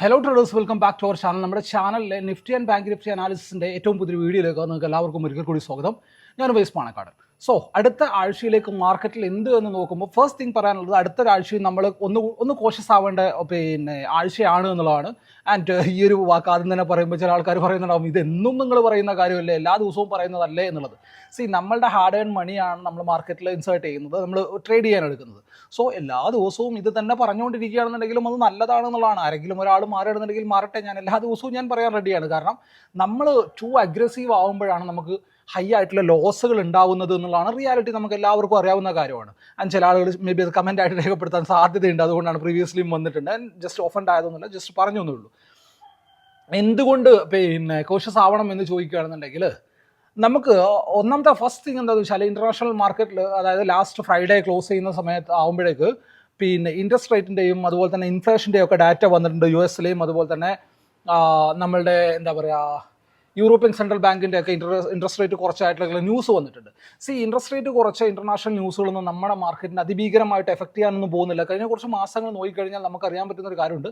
Hello traders welcome back to our channel നമ്മുടെ ചാനലിലെ Nifty and bank Nifty അനാലിസിന്റെ ഏറ്റവും പുതിയ വീഡിയോയിലേക്ക് നിങ്ങൾക്ക് എല്ലാവർക്കും ഒരിക്കൽ കൂടി സ്വാഗതം. ഞാൻ വൈസ് പാണക്കാട്. സോ അടുത്ത ആഴ്ചയിലേക്ക് മാർക്കറ്റിൽ എന്ത് എന്ന് നോക്കുമ്പോൾ ഫസ്റ്റ് തിങ് പറയാനുള്ളത് അടുത്ത ആഴ്ചയും നമ്മൾ ഒന്ന് ഒന്ന് കോഷ്യസ് ആവേണ്ട പിന്നെ ആഴ്ചയാണ് എന്നുള്ളതാണ്. ആൻഡ് ഈ ഒരു വാക്ക് ആദ്യം തന്നെ പറയുമ്പോൾ ചില ആൾക്കാർ പറയുന്നുണ്ടാവും ഇതെന്നും നിങ്ങൾ പറയുന്ന കാര്യമല്ലേ? എല്ലാ ദിവസവും പറയുന്നതല്ലേ? എന്നുള്ളത്. സി നമ്മളുടെ ഹാർഡ് ഏൺ മണിയാണ് നമ്മൾ മാർക്കറ്റിൽ ഇൻസേർട്ട് ചെയ്യുന്നത് നമ്മൾ ട്രേഡ് ചെയ്യാൻ എടുക്കുന്നത്. സോ എല്ലാ ദിവസവും ഇത് തന്നെ പറഞ്ഞുകൊണ്ടിരിക്കുകയാണെന്നുണ്ടെങ്കിലും അത് നല്ലതാണെന്നുള്ളതാണ്. ആരെങ്കിലും ഒരാൾ മാറിയിടുന്നുണ്ടെങ്കിൽ മാറട്ടെ. ഞാൻ എല്ലാ ദിവസവും ഞാൻ പറയാൻ റെഡിയാണ് കാരണം നമ്മൾ ടു അഗ്രസീവ് ആകുമ്പോഴാണ് നമുക്ക് ഹൈ ആയിട്ടുള്ള ലോസുകൾ ഉണ്ടാവുന്നത് എന്നുള്ളതാണ് റിയാലിറ്റി നമുക്ക് എല്ലാവർക്കും അറിയാവുന്ന കാര്യമാണ്. ആൻഡ് ചില ആളുകൾ മേ ബി അത് കമന്റ് ആയിട്ട് രേഖപ്പെടുത്താൻ സാധ്യതയുണ്ട്. അതുകൊണ്ടാണ് പ്രീവിയസ്ലിയും വന്നിട്ടുണ്ട്. ജസ്റ്റ് ഓഫൻഡ് ആയതൊന്നുമില്ല ജസ്റ്റ് പറഞ്ഞു എന്നേ എന്തുകൊണ്ട് പിന്നെ കോഷ്യസ് ആവണം എന്ന് ചോദിക്കുകയാണെന്നുണ്ടെങ്കിൽ നമുക്ക് ഒന്നാമത്തെ ഫസ്റ്റ് തിങ് എന്താണെന്ന് വെച്ചാൽ ഇന്റർനാഷണൽ മാർക്കറ്റിൽ അതായത് ലാസ്റ്റ് ഫ്രൈഡേ ക്ലോസ് ചെയ്യുന്ന സമയത്ത് ആകുമ്പോഴേക്ക് പിന്നെ ഇൻട്രസ്റ്റ് റേറ്റിന്റെയും അതുപോലെ തന്നെ ഇൻഫ്ലേഷന്റെയും ഒക്കെ ഡാറ്റ വന്നിട്ടുണ്ട്. യു എസിലെയും അതുപോലെ തന്നെ നമ്മളുടെ എന്താ പറയുക യൂറോപ്യൻ സെൻട്രൽ ബാങ്കിന്റെ ഒക്കെ ഇൻട്രസ്റ്റ് റേറ്റ് കുറച്ചായിട്ടുള്ള ന്യൂസ് വന്നിട്ടുണ്ട്. സി ഇൻട്രസ്റ്റ് റേറ്റ് കുറച്ച ഇന്റർനാഷണൽ ന്യൂസുകളൊന്നും നമ്മുടെ മാർക്കറ്റിനെ അതിഭീകരമായിട്ട് എഫക്ട് ചെയ്യാനൊന്നും പോകുന്നില്ല. കഴിഞ്ഞ കുറച്ച് മാസങ്ങൾ നോക്കിക്കഴിഞ്ഞാൽ നമുക്ക് അറിയാൻ പറ്റുന്ന ഒരു കാര്യമുണ്ട്.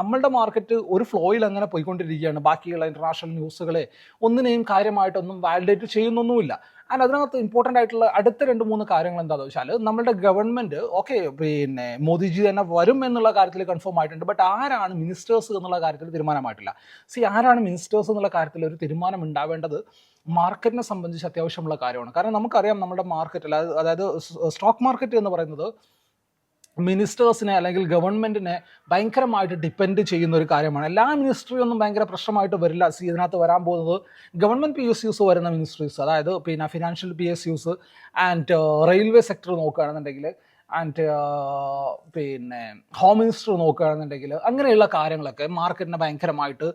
നമ്മളുടെ മാർക്കറ്റ് ഒരു ഫ്ലോയിൽ അങ്ങനെ പോയിക്കൊണ്ടിരിക്കുകയാണ്. ബാക്കിയുള്ള ഇന്റർനാഷണൽ ന്യൂസുകളെ ഒന്നിനെയും കാര്യമായിട്ടൊന്നും വാലിഡേറ്റ് ചെയ്യുന്നൊന്നുമില്ല. ആൻഡ് അതിനകത്ത് ഇമ്പോർട്ടന്റ് ആയിട്ടുള്ള അടുത്ത രണ്ട് മൂന്ന് കാര്യങ്ങൾ എന്താണെന്ന് വെച്ചാൽ നമ്മുടെ ഗവൺമെന്റ് ഓക്കെ പിന്നെ മോദിജി തന്നെ വരും എന്നുള്ള കാര്യത്തിൽ കൺഫേം ആയിട്ടുണ്ട്. ബട്ട് ആരാണ് മിനിസ്റ്റേഴ്സ് എന്നുള്ള കാര്യത്തിൽ തീരുമാനമായിട്ടില്ല. സി ആരാണ് മിനിസ്റ്റേഴ്സ് എന്നുള്ള കാര്യത്തിൽ ഒരു തീരുമാനം ഉണ്ടാവേണ്ടത്? മാർക്കറ്റിനെ സംബന്ധിച്ച് അത്യാവശ്യമുള്ള കാര്യമാണ്. കാരണം നമുക്കറിയാം നമ്മുടെ മാർക്കറ്റിൽ അതായത് സ്റ്റോക്ക് മാർക്കറ്റ് എന്ന് പറയുന്നത് മിനിസ്റ്റേഴ്സിനെ അല്ലെങ്കിൽ ഗവൺമെന്റിനെ ഭയങ്കരമായിട്ട് ഡിപ്പെൻഡ് ചെയ്യുന്ന ഒരു കാര്യമാണ്. എല്ലാ മിനിസ്ട്രിയും ഒന്നും ഭയങ്കര പ്രശ്നമായിട്ട് വരില്ല. സി ഇതിനകത്ത് വരാൻ പോകുന്നത് ഗവൺമെന്റ് പി എസ് യൂസ് വരുന്ന മിനിസ്ട്രീസ് അതായത് പിന്നെ financial P S Us and railway sector നോക്കുകയാണെന്നുണ്ടെങ്കിൽ ആൻഡ് പിന്നെ ഹോം മിനിസ്റ്റർ നോക്കുകയാണെന്നുണ്ടെങ്കിൽ അങ്ങനെയുള്ള കാര്യങ്ങളൊക്കെ മാർക്കറ്റിന് ഭയങ്കരമായിട്ട്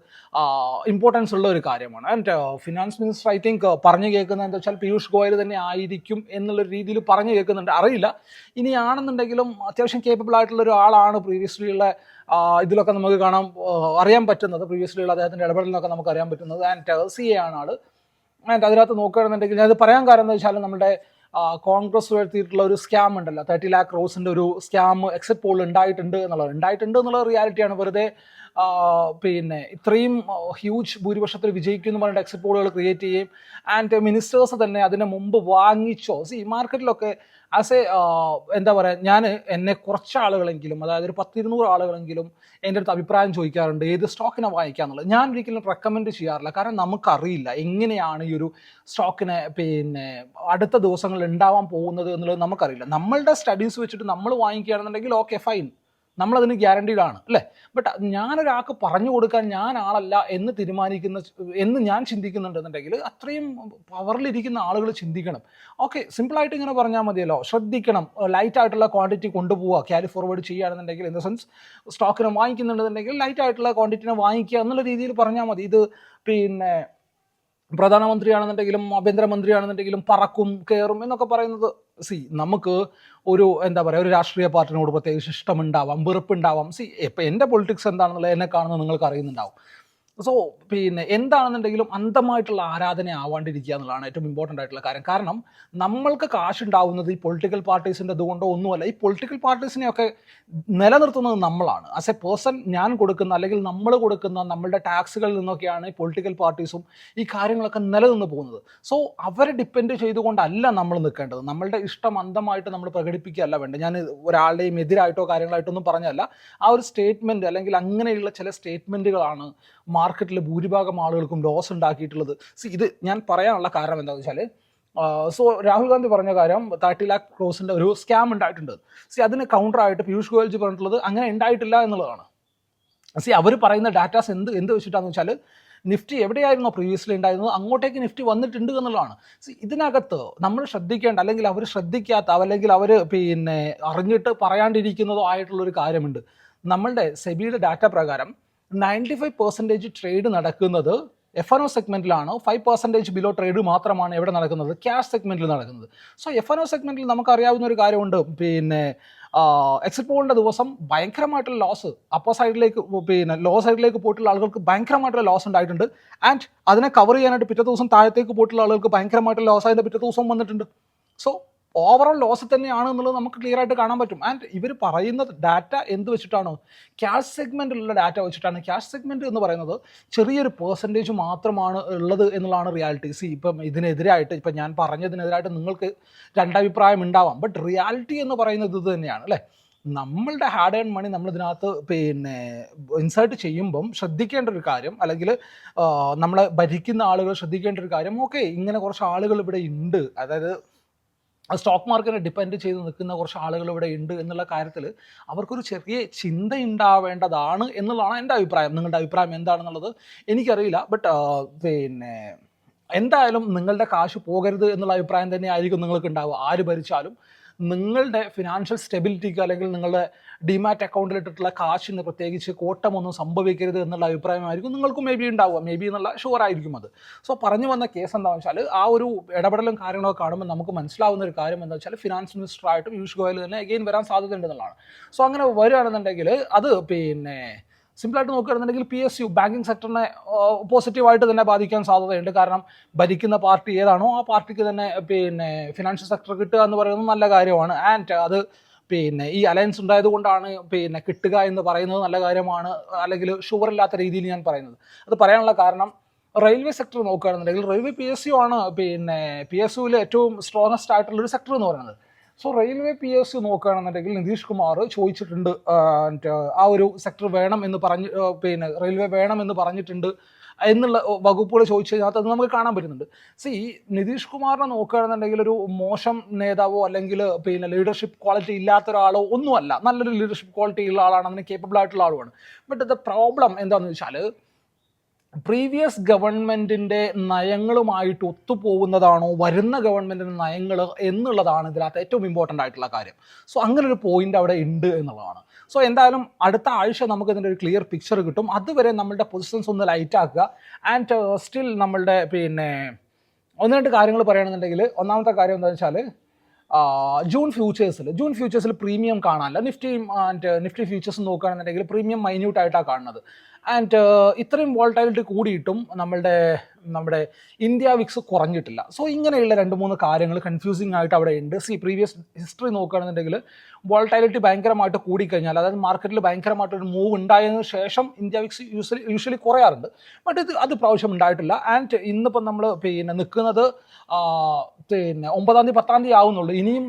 ഇമ്പോർട്ടൻസ് ഉള്ള ഒരു കാര്യമാണ്. And finance minister I think പറഞ്ഞു കേൾക്കുന്നത് എന്താ വെച്ചാൽ പീയൂഷ് ഗോയൽ തന്നെ ആയിരിക്കും എന്നുള്ള രീതിയിൽ പറഞ്ഞു കേൾക്കുന്നുണ്ട്. അറിയില്ല. ഇനിയാണെന്നുണ്ടെങ്കിലും അത്യാവശ്യം കേപ്പബിൾ ആയിട്ടുള്ള ഒരാളാണ് പ്രീവിയസ്ലി ഉള്ള ഇതിലൊക്കെ നമുക്ക് കാണാൻ അറിയാൻ പറ്റുന്നത്. പ്രീവിയസ്ലി ഉള്ള അദ്ദേഹത്തിന്റെ ഇടപെടലിനൊക്കെ നമുക്ക് അറിയാൻ പറ്റുന്നത്. ആൻഡ് സി എ ആണ് ആൾ. ആൻഡ് അതിനകത്ത് നോക്കുകയാണെന്നുണ്ടെങ്കിൽ ഞാൻ ഇത് പറയാൻ കാരണം എന്താ വെച്ചാൽ നമ്മുടെ കോൺഗ്രസ് വരുത്തിയിട്ടുള്ള ഒരു സ്കാം ഉണ്ടല്ലോ. തേർട്ടി ലാക്ക് റോസിന്റെ ഒരു സ്കാം എക്സിറ്റ് പോൾ ഉണ്ടായിട്ടുണ്ട് എന്നുള്ളത്. ഉണ്ടായിട്ടുണ്ട് എന്നുള്ള റിയാലിറ്റിയാണ് വെറുതെ പിന്നെ ഇത്രയും ഹ്യൂജ് ഭൂരിപക്ഷത്തിൽ വിജയിക്കും എന്ന് പറഞ്ഞിട്ട് എക്സിറ്റ് പോളുകൾ ക്രിയേറ്റ് ചെയ്യും ആൻഡ് മിനിസ്റ്റേഴ്സ് തന്നെ അതിന് മുമ്പ് വാങ്ങിച്ചോ. സി മാർക്കറ്റിലൊക്കെ ആസ് എ എന്താ പറയുക ഞാൻ എന്നെ കുറച്ച് ആളുകളെങ്കിലും അതായത് ഒരു പത്തിരുന്നൂറ് ആളുകളെങ്കിലും എന്റെ അടുത്ത് അഭിപ്രായം ചോദിക്കാറുണ്ട് ഏത് സ്റ്റോക്കിനെ വാങ്ങിക്കാന്നുള്ളത് ഞാൻ ഒരിക്കലും റെക്കമെൻഡ് ചെയ്യാറില്ല. കാരണം നമുക്കറിയില്ല എങ്ങനെയാണ് ഈ ഒരു സ്റ്റോക്കിനെ പിന്നെ അടുത്ത ദിവസങ്ങളിൽ ഉണ്ടാവാൻ പോകുന്നത് എന്നുള്ളത് നമുക്കറിയില്ല. നമ്മളുടെ സ്റ്റഡീസ് വെച്ചിട്ട് നമ്മൾ വാങ്ങിക്കുകയാണെന്നുണ്ടെങ്കിൽ ഓക്കെ ഫൈൻ നമ്മളതിന് ആണ് അല്ലേ? ബട്ട് ഞാനൊരാൾക്ക് പറഞ്ഞു കൊടുക്കാൻ ഞാൻ ആളല്ല എന്ന് തീരുമാനിക്കുന്ന എന്ന് ഞാൻ ചിന്തിക്കുന്നുണ്ടെന്നുണ്ടെങ്കിൽ അത്രയും പവറിലിരിക്കുന്ന ആളുകൾ ചിന്തിക്കണം. ഓക്കെ സിമ്പിളായിട്ട് ഇങ്ങനെ പറഞ്ഞാൽ മതിയല്ലോ. ശ്രദ്ധിക്കണം. ലൈറ്റ് ആയിട്ടുള്ള ക്വാണ്ടിറ്റി കൊണ്ടുപോവുക. ക്യാരി ഫോർവേഡ് ചെയ്യുകയാണെന്നുണ്ടെങ്കിൽ ഇൻ ദ സെൻസ് സ്റ്റോക്കിനെ വാങ്ങിക്കുന്നുണ്ടെന്നുണ്ടെങ്കിൽ ലൈറ്റ് ആയിട്ടുള്ള ക്വാണ്ടിറ്റിനെ വാങ്ങിക്കുക എന്നുള്ള രീതിയിൽ പറഞ്ഞാൽ മതി. ഇത് പിന്നെ പ്രധാനമന്ത്രിയാണെന്നുണ്ടെങ്കിലും ആഭ്യന്തരമന്ത്രിയാണെന്നുണ്ടെങ്കിലും പറക്കും കയറും എന്നൊക്കെ പറയുന്നത് സി നമുക്ക് ഒരു എന്താ പറയുക ഒരു രാഷ്ട്രീയ പാർട്ടിനോട് പ്രത്യേകിച്ച് ഇഷ്ടമുണ്ടാവാം വെറുപ്പുണ്ടാവാം. സി ഇപ്പം എന്റെ പൊളിറ്റിക്സ് എന്താണെന്നുള്ളത് എന്നെ കാണുന്നത് നിങ്ങൾക്ക് അറിയുന്നുണ്ടാവും സോ പിന്നെ എന്താണെന്നുണ്ടെങ്കിലും അന്ധമായിട്ടുള്ള ആരാധന ആവാണ്ടിരിക്കുക എന്നുള്ളതാണ് ഏറ്റവും ഇമ്പോർട്ടന്റ് ആയിട്ടുള്ള കാര്യം. കാരണം നമ്മൾക്ക് കാശുണ്ടാവുന്നത് ഈ പൊളിറ്റിക്കൽ പാർട്ടീസിന്റെ ഇതുകൊണ്ടോ ഒന്നുമല്ല. ഈ പൊളിറ്റിക്കൽ പാർട്ടീസിനെയൊക്കെ നിലനിർത്തുന്നത് നമ്മളാണ്. ആസ് എ പേഴ്സൺ ഞാൻ കൊടുക്കുന്ന അല്ലെങ്കിൽ നമ്മൾ കൊടുക്കുന്ന നമ്മളുടെ ടാക്സുകളിൽ നിന്നൊക്കെയാണ് ഈ പൊളിറ്റിക്കൽ പാർട്ടീസും ഈ കാര്യങ്ങളൊക്കെ നിലനിന്ന് പോകുന്നത്. സോ അവരെ ഡിപ്പെൻഡ് ചെയ്തുകൊണ്ടല്ല നമ്മൾ നിൽക്കേണ്ടത്. നമ്മളുടെ ഇഷ്ടം അന്ധമായിട്ട് നമ്മൾ പ്രകടിപ്പിക്കുകയല്ല വേണ്ടത്. ഞാൻ ഒരാളുടെയും എതിരായിട്ടോ കാര്യങ്ങളായിട്ടോ ഒന്നും പറഞ്ഞല്ല ആ ഒരു സ്റ്റേറ്റ്മെന്റ് അല്ലെങ്കിൽ അങ്ങനെയുള്ള ചില സ്റ്റേറ്റ്മെന്റുകളാണ് മാർക്കറ്റിൽ ഭൂരിഭാഗം ആളുകൾക്കും ലോസ് ഉണ്ടാക്കിയിട്ടുള്ളത്. ഇത് ഞാൻ പറയാനുള്ള കാരണം എന്താണെന്ന് വെച്ചാൽ സോ രാഹുൽ ഗാന്ധി പറഞ്ഞ കാര്യം തേർട്ടി ലാക്ക് ക്രോസിന്റെ ഒരു സ്കാം ഉണ്ടായിട്ടുണ്ട്. സി അതിന് കൗണ്ടറായിട്ട് പീയൂഷ് ഗോയൽജി പറഞ്ഞിട്ടുള്ളത് അങ്ങനെ ഉണ്ടായിട്ടില്ല എന്നുള്ളതാണ്. സി അവർ പറയുന്ന ഡാറ്റാസ് എന്ത് എന്ത് വെച്ചിട്ടാന്ന് വെച്ചാൽ നിഫ്റ്റി എവിടെയായിരുന്നു പ്രീവിയസ്ലി ഉണ്ടായിരുന്നത്? അങ്ങോട്ടേക്ക് നിഫ്റ്റി വന്നിട്ടുണ്ട് എന്നുള്ളതാണ്. സി ഇതിനകത്ത് നമ്മൾ ശ്രദ്ധിക്കേണ്ട അല്ലെങ്കിൽ അവർ ശ്രദ്ധിക്കാത്ത അല്ലെങ്കിൽ അവർ പിന്നെ അറിഞ്ഞിട്ട് പറയാണ്ടിരിക്കുന്നതോ ആയിട്ടുള്ളൊരു കാര്യമുണ്ട്. നമ്മളുടെ സെബിയുടെ ഡാറ്റ പ്രകാരം നയന്റി ഫൈവ് പെർസെന്റേജ് ട്രേഡ് നടക്കുന്നത് എഫ് എൻ ഒ സെഗ്മെന്റിലാണ് ഫൈവ് പെർസെന്റേജ് ബിലോ ട്രേഡ് മാത്രമാണ് എവിടെ നടക്കുന്നത്? ക്യാഷ് സെഗ്മെന്റിൽ നടക്കുന്നത്. സോ എഫ് എൻ ഒ സെഗ്മെന്റിൽ നമുക്കറിയാവുന്ന ഒരു കാര്യമുണ്ട്. പിന്നെ എക്സിറ്റ് പോളിന്റെ ദിവസം ഭയങ്കരമായിട്ടുള്ള ലോസ് അപ്പർ സൈഡിലേക്ക് പിന്നെ ലോ സൈഡിലേക്ക് പോയിട്ടുള്ള ആളുകൾക്ക് ഭയങ്കരമായിട്ടുള്ള ലോസ് ഉണ്ടായിട്ടുണ്ട്. ആൻഡ് അതിനെ കവർ ചെയ്യാനായിട്ട് പിറ്റേ ദിവസം താഴത്തേക്ക് പോയിട്ടുള്ള ആളുകൾക്ക് ഭയങ്കരമായിട്ടുള്ള ലോസ് അതിന്റെ പിറ്റേ ദിവസം വന്നിട്ടുണ്ട്. സോ ഓവറോൾ ലോസ് തന്നെയാണ് എന്നുള്ളത് നമുക്ക് ക്ലിയർ ആയിട്ട് കാണാൻ പറ്റും. ആൻഡ് ഇവർ പറയുന്ന ഡാറ്റ എന്ത് വെച്ചിട്ടാണോ? ക്യാഷ് സെഗ്മെന്റിലുള്ള ഡാറ്റ വെച്ചിട്ടാണ്. ക്യാഷ് സെഗ്മെന്റ് എന്ന് പറയുന്നത് ചെറിയൊരു പേഴ്സന്റേജ് മാത്രമാണ് ഉള്ളത് എന്നുള്ളതാണ് റിയാലിറ്റി സി ഇപ്പം ഇതിനെതിരായിട്ട് ഇപ്പം ഞാൻ പറഞ്ഞതിനെതിരായിട്ട് നിങ്ങൾക്ക് രണ്ടഭിപ്രായം ഉണ്ടാവാം. ബട്ട് റിയാലിറ്റി എന്ന് പറയുന്നത് ഇത് തന്നെയാണ് അല്ലേ? നമ്മളുടെ ഹാർഡ് ഏൺ മണി നമ്മൾ ഇതിനകത്ത് പിന്നെ ഇൻസേർട്ട് ചെയ്യുമ്പം ശ്രദ്ധിക്കേണ്ട ഒരു കാര്യം അല്ലെങ്കിൽ നമ്മളെ ഭരിക്കുന്ന ആളുകൾ ശ്രദ്ധിക്കേണ്ട ഒരു കാര്യം ഓക്കെ ഇങ്ങനെ കുറച്ച് ആളുകൾ ഇവിടെ ഉണ്ട്. അതായത് സ്റ്റോക്ക് മാർക്കറ്റിനെ ഡിപ്പെൻഡ് ചെയ്ത് നിൽക്കുന്ന കുറച്ച് ആളുകൾ ഇവിടെ ഉണ്ട് എന്നുള്ള കാര്യത്തിൽ അവർക്കൊരു ചെറിയ ചിന്ത ഉണ്ടാവേണ്ടതാണ് എന്നുള്ളതാണ് എന്റെ അഭിപ്രായം. നിങ്ങളുടെ അഭിപ്രായം എന്താണെന്നുള്ളത് എനിക്കറിയില്ല. ബട്ട് പിന്നെ എന്തായാലും നിങ്ങളുടെ കാശ് പോകരുത് എന്നുള്ള അഭിപ്രായം തന്നെ ആയിരിക്കും നിങ്ങൾക്ക് ഉണ്ടാവുക ആര് ഭരിച്ചാലും. നിങ്ങളുടെ ഫിനാൻഷ്യൽ സ്റ്റെബിലിറ്റിക്ക് അല്ലെങ്കിൽ നിങ്ങളുടെ ഡിമാറ്റ് അക്കൗണ്ടിൽ ഇട്ടിട്ടുള്ള കാശിന് പ്രത്യേകിച്ച് കോട്ടമൊന്നും സംഭവിക്കരുത് എന്നുള്ള അഭിപ്രായമായിരിക്കും. നിങ്ങൾക്കും മേ ബി ഉണ്ടാവുക. മേ ബി എന്നുള്ള ഷുവർ ആയിരിക്കും അത്. സോ പറഞ്ഞു വന്ന കേസ് എന്താണെന്ന് വെച്ചാൽ ആ ഒരു ഇടപെടലും കാര്യങ്ങളൊക്കെ കാണുമ്പോൾ നമുക്ക് മനസ്സിലാവുന്ന ഒരു കാര്യം എന്താ വെച്ചാൽ ഫിനാൻസ് മിനിസ്റ്ററായിട്ട് പീയൂഷ് ഗോയൽ തന്നെ അഗെയിൻ വരാൻ സാധ്യതയുണ്ട് എന്നുള്ളതാണ്. സോ അങ്ങനെ വരികയാണെന്നുണ്ടെങ്കിൽ അത് പിന്നെ സിമ്പിളായിട്ട് നോക്കുകയാണെന്നുണ്ടെങ്കിൽ പി എസ് യു ബാങ്കിങ് സെക്ടറിനെ പോസിറ്റീവായിട്ട് തന്നെ ബാധിക്കാൻ സാധ്യതയുണ്ട്. കാരണം ഭരിക്കുന്ന പാർട്ടി ഏതാണോ ആ പാർട്ടിക്ക് തന്നെ പിന്നെ ഫിനാൻഷ്യൽ സെക്ടർ കിട്ടുക എന്ന് പറയുന്നത് നല്ല കാര്യമാണ്. ആൻഡ് അത് പിന്നെ ഈ അലയൻസ് ഉണ്ടായത് കൊണ്ടാണ് പിന്നെ കിട്ടുക എന്ന് പറയുന്നത് നല്ല കാര്യമാണ്. അല്ലെങ്കിൽ ഷുവർ ഇല്ലാത്ത രീതിയിൽ ഞാൻ പറയുന്നത്. അത് പറയാനുള്ള കാരണം റെയിൽവേ സെക്ടർ നോക്കുകയാണെന്നുണ്ടെങ്കിൽ റെയിൽവേ പി എസ് യു ആണ് പിന്നെ പി എസ് യുവിൽ ഏറ്റവും സ്ട്രോങ്ങസ്റ്റ് ആയിട്ടുള്ള ഒരു സെക്ടർ എന്ന് പറയുന്നത്. So railway P S C നോക്കുകയാണെന്നുണ്ടെങ്കിൽ നിതീഷ് കുമാർ ചോദിച്ചിട്ടുണ്ട് ആ ഒരു സെക്ടർ വേണം എന്ന് പറഞ്ഞ് പിന്നെ റെയിൽവേ വേണം എന്ന് പറഞ്ഞിട്ടുണ്ട് എന്നുള്ള വകുപ്പുകൾ ചോദിച്ചു കഴിഞ്ഞാൽ അത് നമുക്ക് കാണാൻ പറ്റുന്നുണ്ട്. സി നിതീഷ് കുമാറിനെ നോക്കുകയാണെന്നുണ്ടെങ്കിൽ ഒരു മോശം നേതാവോ അല്ലെങ്കിൽ പിന്നെ ലീഡർഷിപ്പ് ക്വാളിറ്റി ഇല്ലാത്ത ഒരാളോ ഒന്നുമല്ല. നല്ലൊരു ലീഡർഷിപ്പ് ക്വാളിറ്റി ഉള്ള ആളാണ് അതിന് കേപ്പബിൾ ആയിട്ടുള്ള ആളുമാണ്. ബട്ട് ദ പ്രോബ്ലം എന്താണെന്ന് വെച്ചാൽ പ്രീവിയസ് ഗവൺമെന്റിന്റെ നയങ്ങളുമായിട്ട് ഒത്തുപോകുന്നതാണോ വരുന്ന ഗവൺമെന്റിന്റെ നയങ്ങൾ എന്നുള്ളതാണ് ഇതിനകത്ത് ഏറ്റവും ഇമ്പോർട്ടന്റ് ആയിട്ടുള്ള കാര്യം. സോ അങ്ങനെ ഒരു പോയിന്റ് അവിടെ ഉണ്ട് എന്നുള്ളതാണ്. സോ എന്തായാലും അടുത്ത ആഴ്ച നമുക്ക് ഇതിന്റെ ഒരു ക്ലിയർ പിക്ചർ കിട്ടും. അതുവരെ നമ്മളുടെ പൊസിഷൻസ് ഒന്ന് ലൈറ്റ് ആക്കുക. ആൻഡ് സ്റ്റിൽ നമ്മളുടെ പിന്നെ ഒന്ന് രണ്ട് കാര്യങ്ങൾ പറയുകയാണെന്നുണ്ടെങ്കിൽ ഒന്നാമത്തെ കാര്യം എന്താണെന്ന് വെച്ചാൽ ജൂൺ ഫ്യൂച്ചേഴ്സിൽ ജൂൺ ഫ്യൂച്ചേഴ്സിൽ പ്രീമിയം കാണാനില്ല. നിഫ്റ്റി ആൻഡ് നിഫ്റ്റി ഫ്യൂച്ചേഴ്സ് നോക്കുകയാണെന്നുണ്ടെങ്കിൽ പ്രീമിയം മൈന്യൂട്ട് ആയിട്ടാണ് കാണുന്നത്. ആൻഡ് ഇത്രയും വോൾട്ടൈലിറ്റി കൂടിയിട്ടും നമ്മളുടെ നമ്മുടെ ഇന്ത്യ വിക്സ് കുറഞ്ഞിട്ടില്ല. സോ ഇങ്ങനെയുള്ള രണ്ട് മൂന്ന് കാര്യങ്ങൾ കൺഫ്യൂസിങ് ആയിട്ട് അവിടെ ഉണ്ട്. സി പ്രീവിയസ് ഹിസ്റ്ററി നോക്കുകയാണെന്നുണ്ടെങ്കിൽ വോൾട്ടൈലിറ്റി ഭയങ്കരമായിട്ട് കൂടിക്കഴിഞ്ഞാൽ അതായത് മാർക്കറ്റിൽ ഭയങ്കരമായിട്ടൊരു മൂവ് ഉണ്ടായതിനു ശേഷം ഇന്ത്യ വിക്സ് യൂസ്വലി യൂഷ്വലി കുറയാറുണ്ട്. ബട്ട് ഇത് അത് പ്രാവശ്യം ഉണ്ടായിട്ടില്ല. ആൻഡ് ഇന്നിപ്പം നമ്മൾ പിന്നെ നിൽക്കുന്നത് പിന്നെ ഒമ്പതാം തീയതി പത്താം തീയതി ആവുന്നുള്ളൂ. ഇനിയും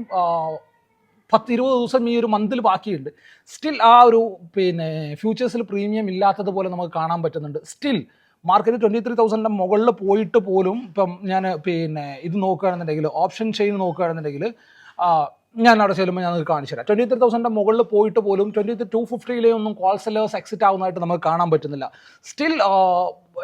പത്ത് ഇരുപത് ദിവസം ഈ ഒരു മന്തിൽ ബാക്കിയുണ്ട്. സ്റ്റിൽ ആ ഒരു പിന്നെ ഫ്യൂച്ചേഴ്സിൽ പ്രീമിയം ഇല്ലാത്തതുപോലെ നമുക്ക് കാണാൻ പറ്റുന്നുണ്ട്. സ്റ്റിൽ മാർക്കറ്റ് ട്വന്റി ത്രീ തൗസൻഡിന്റെ മുകളിൽ പോയിട്ട് പോലും ഇപ്പം ഞാൻ പിന്നെ ഇത് നോക്കുകയാണെന്നുണ്ടെങ്കിൽ ഓപ്ഷൻ ചെയിൻ നോക്കുകയാണെന്നുണ്ടെങ്കിൽ ഞാൻ അവിടെ ചെല്ലുമ്പോൾ ഞാൻ നിങ്ങൾക്ക് കാണിച്ചു തരാം ട്വന്റി ത്രീ തൗസൻഡിന്റെ മുകളിൽ പോയിട്ട് പോലും ട്വന്റി ത്രീ ടു ഫിഫ്റ്റിയിലെ ഒന്നും കോൾ സെല്ലേഴ്സ് എക്സിറ്റ് ആവുന്നതായിട്ട് നമുക്ക് കാണാൻ പറ്റുന്നില്ല. സ്റ്റിൽ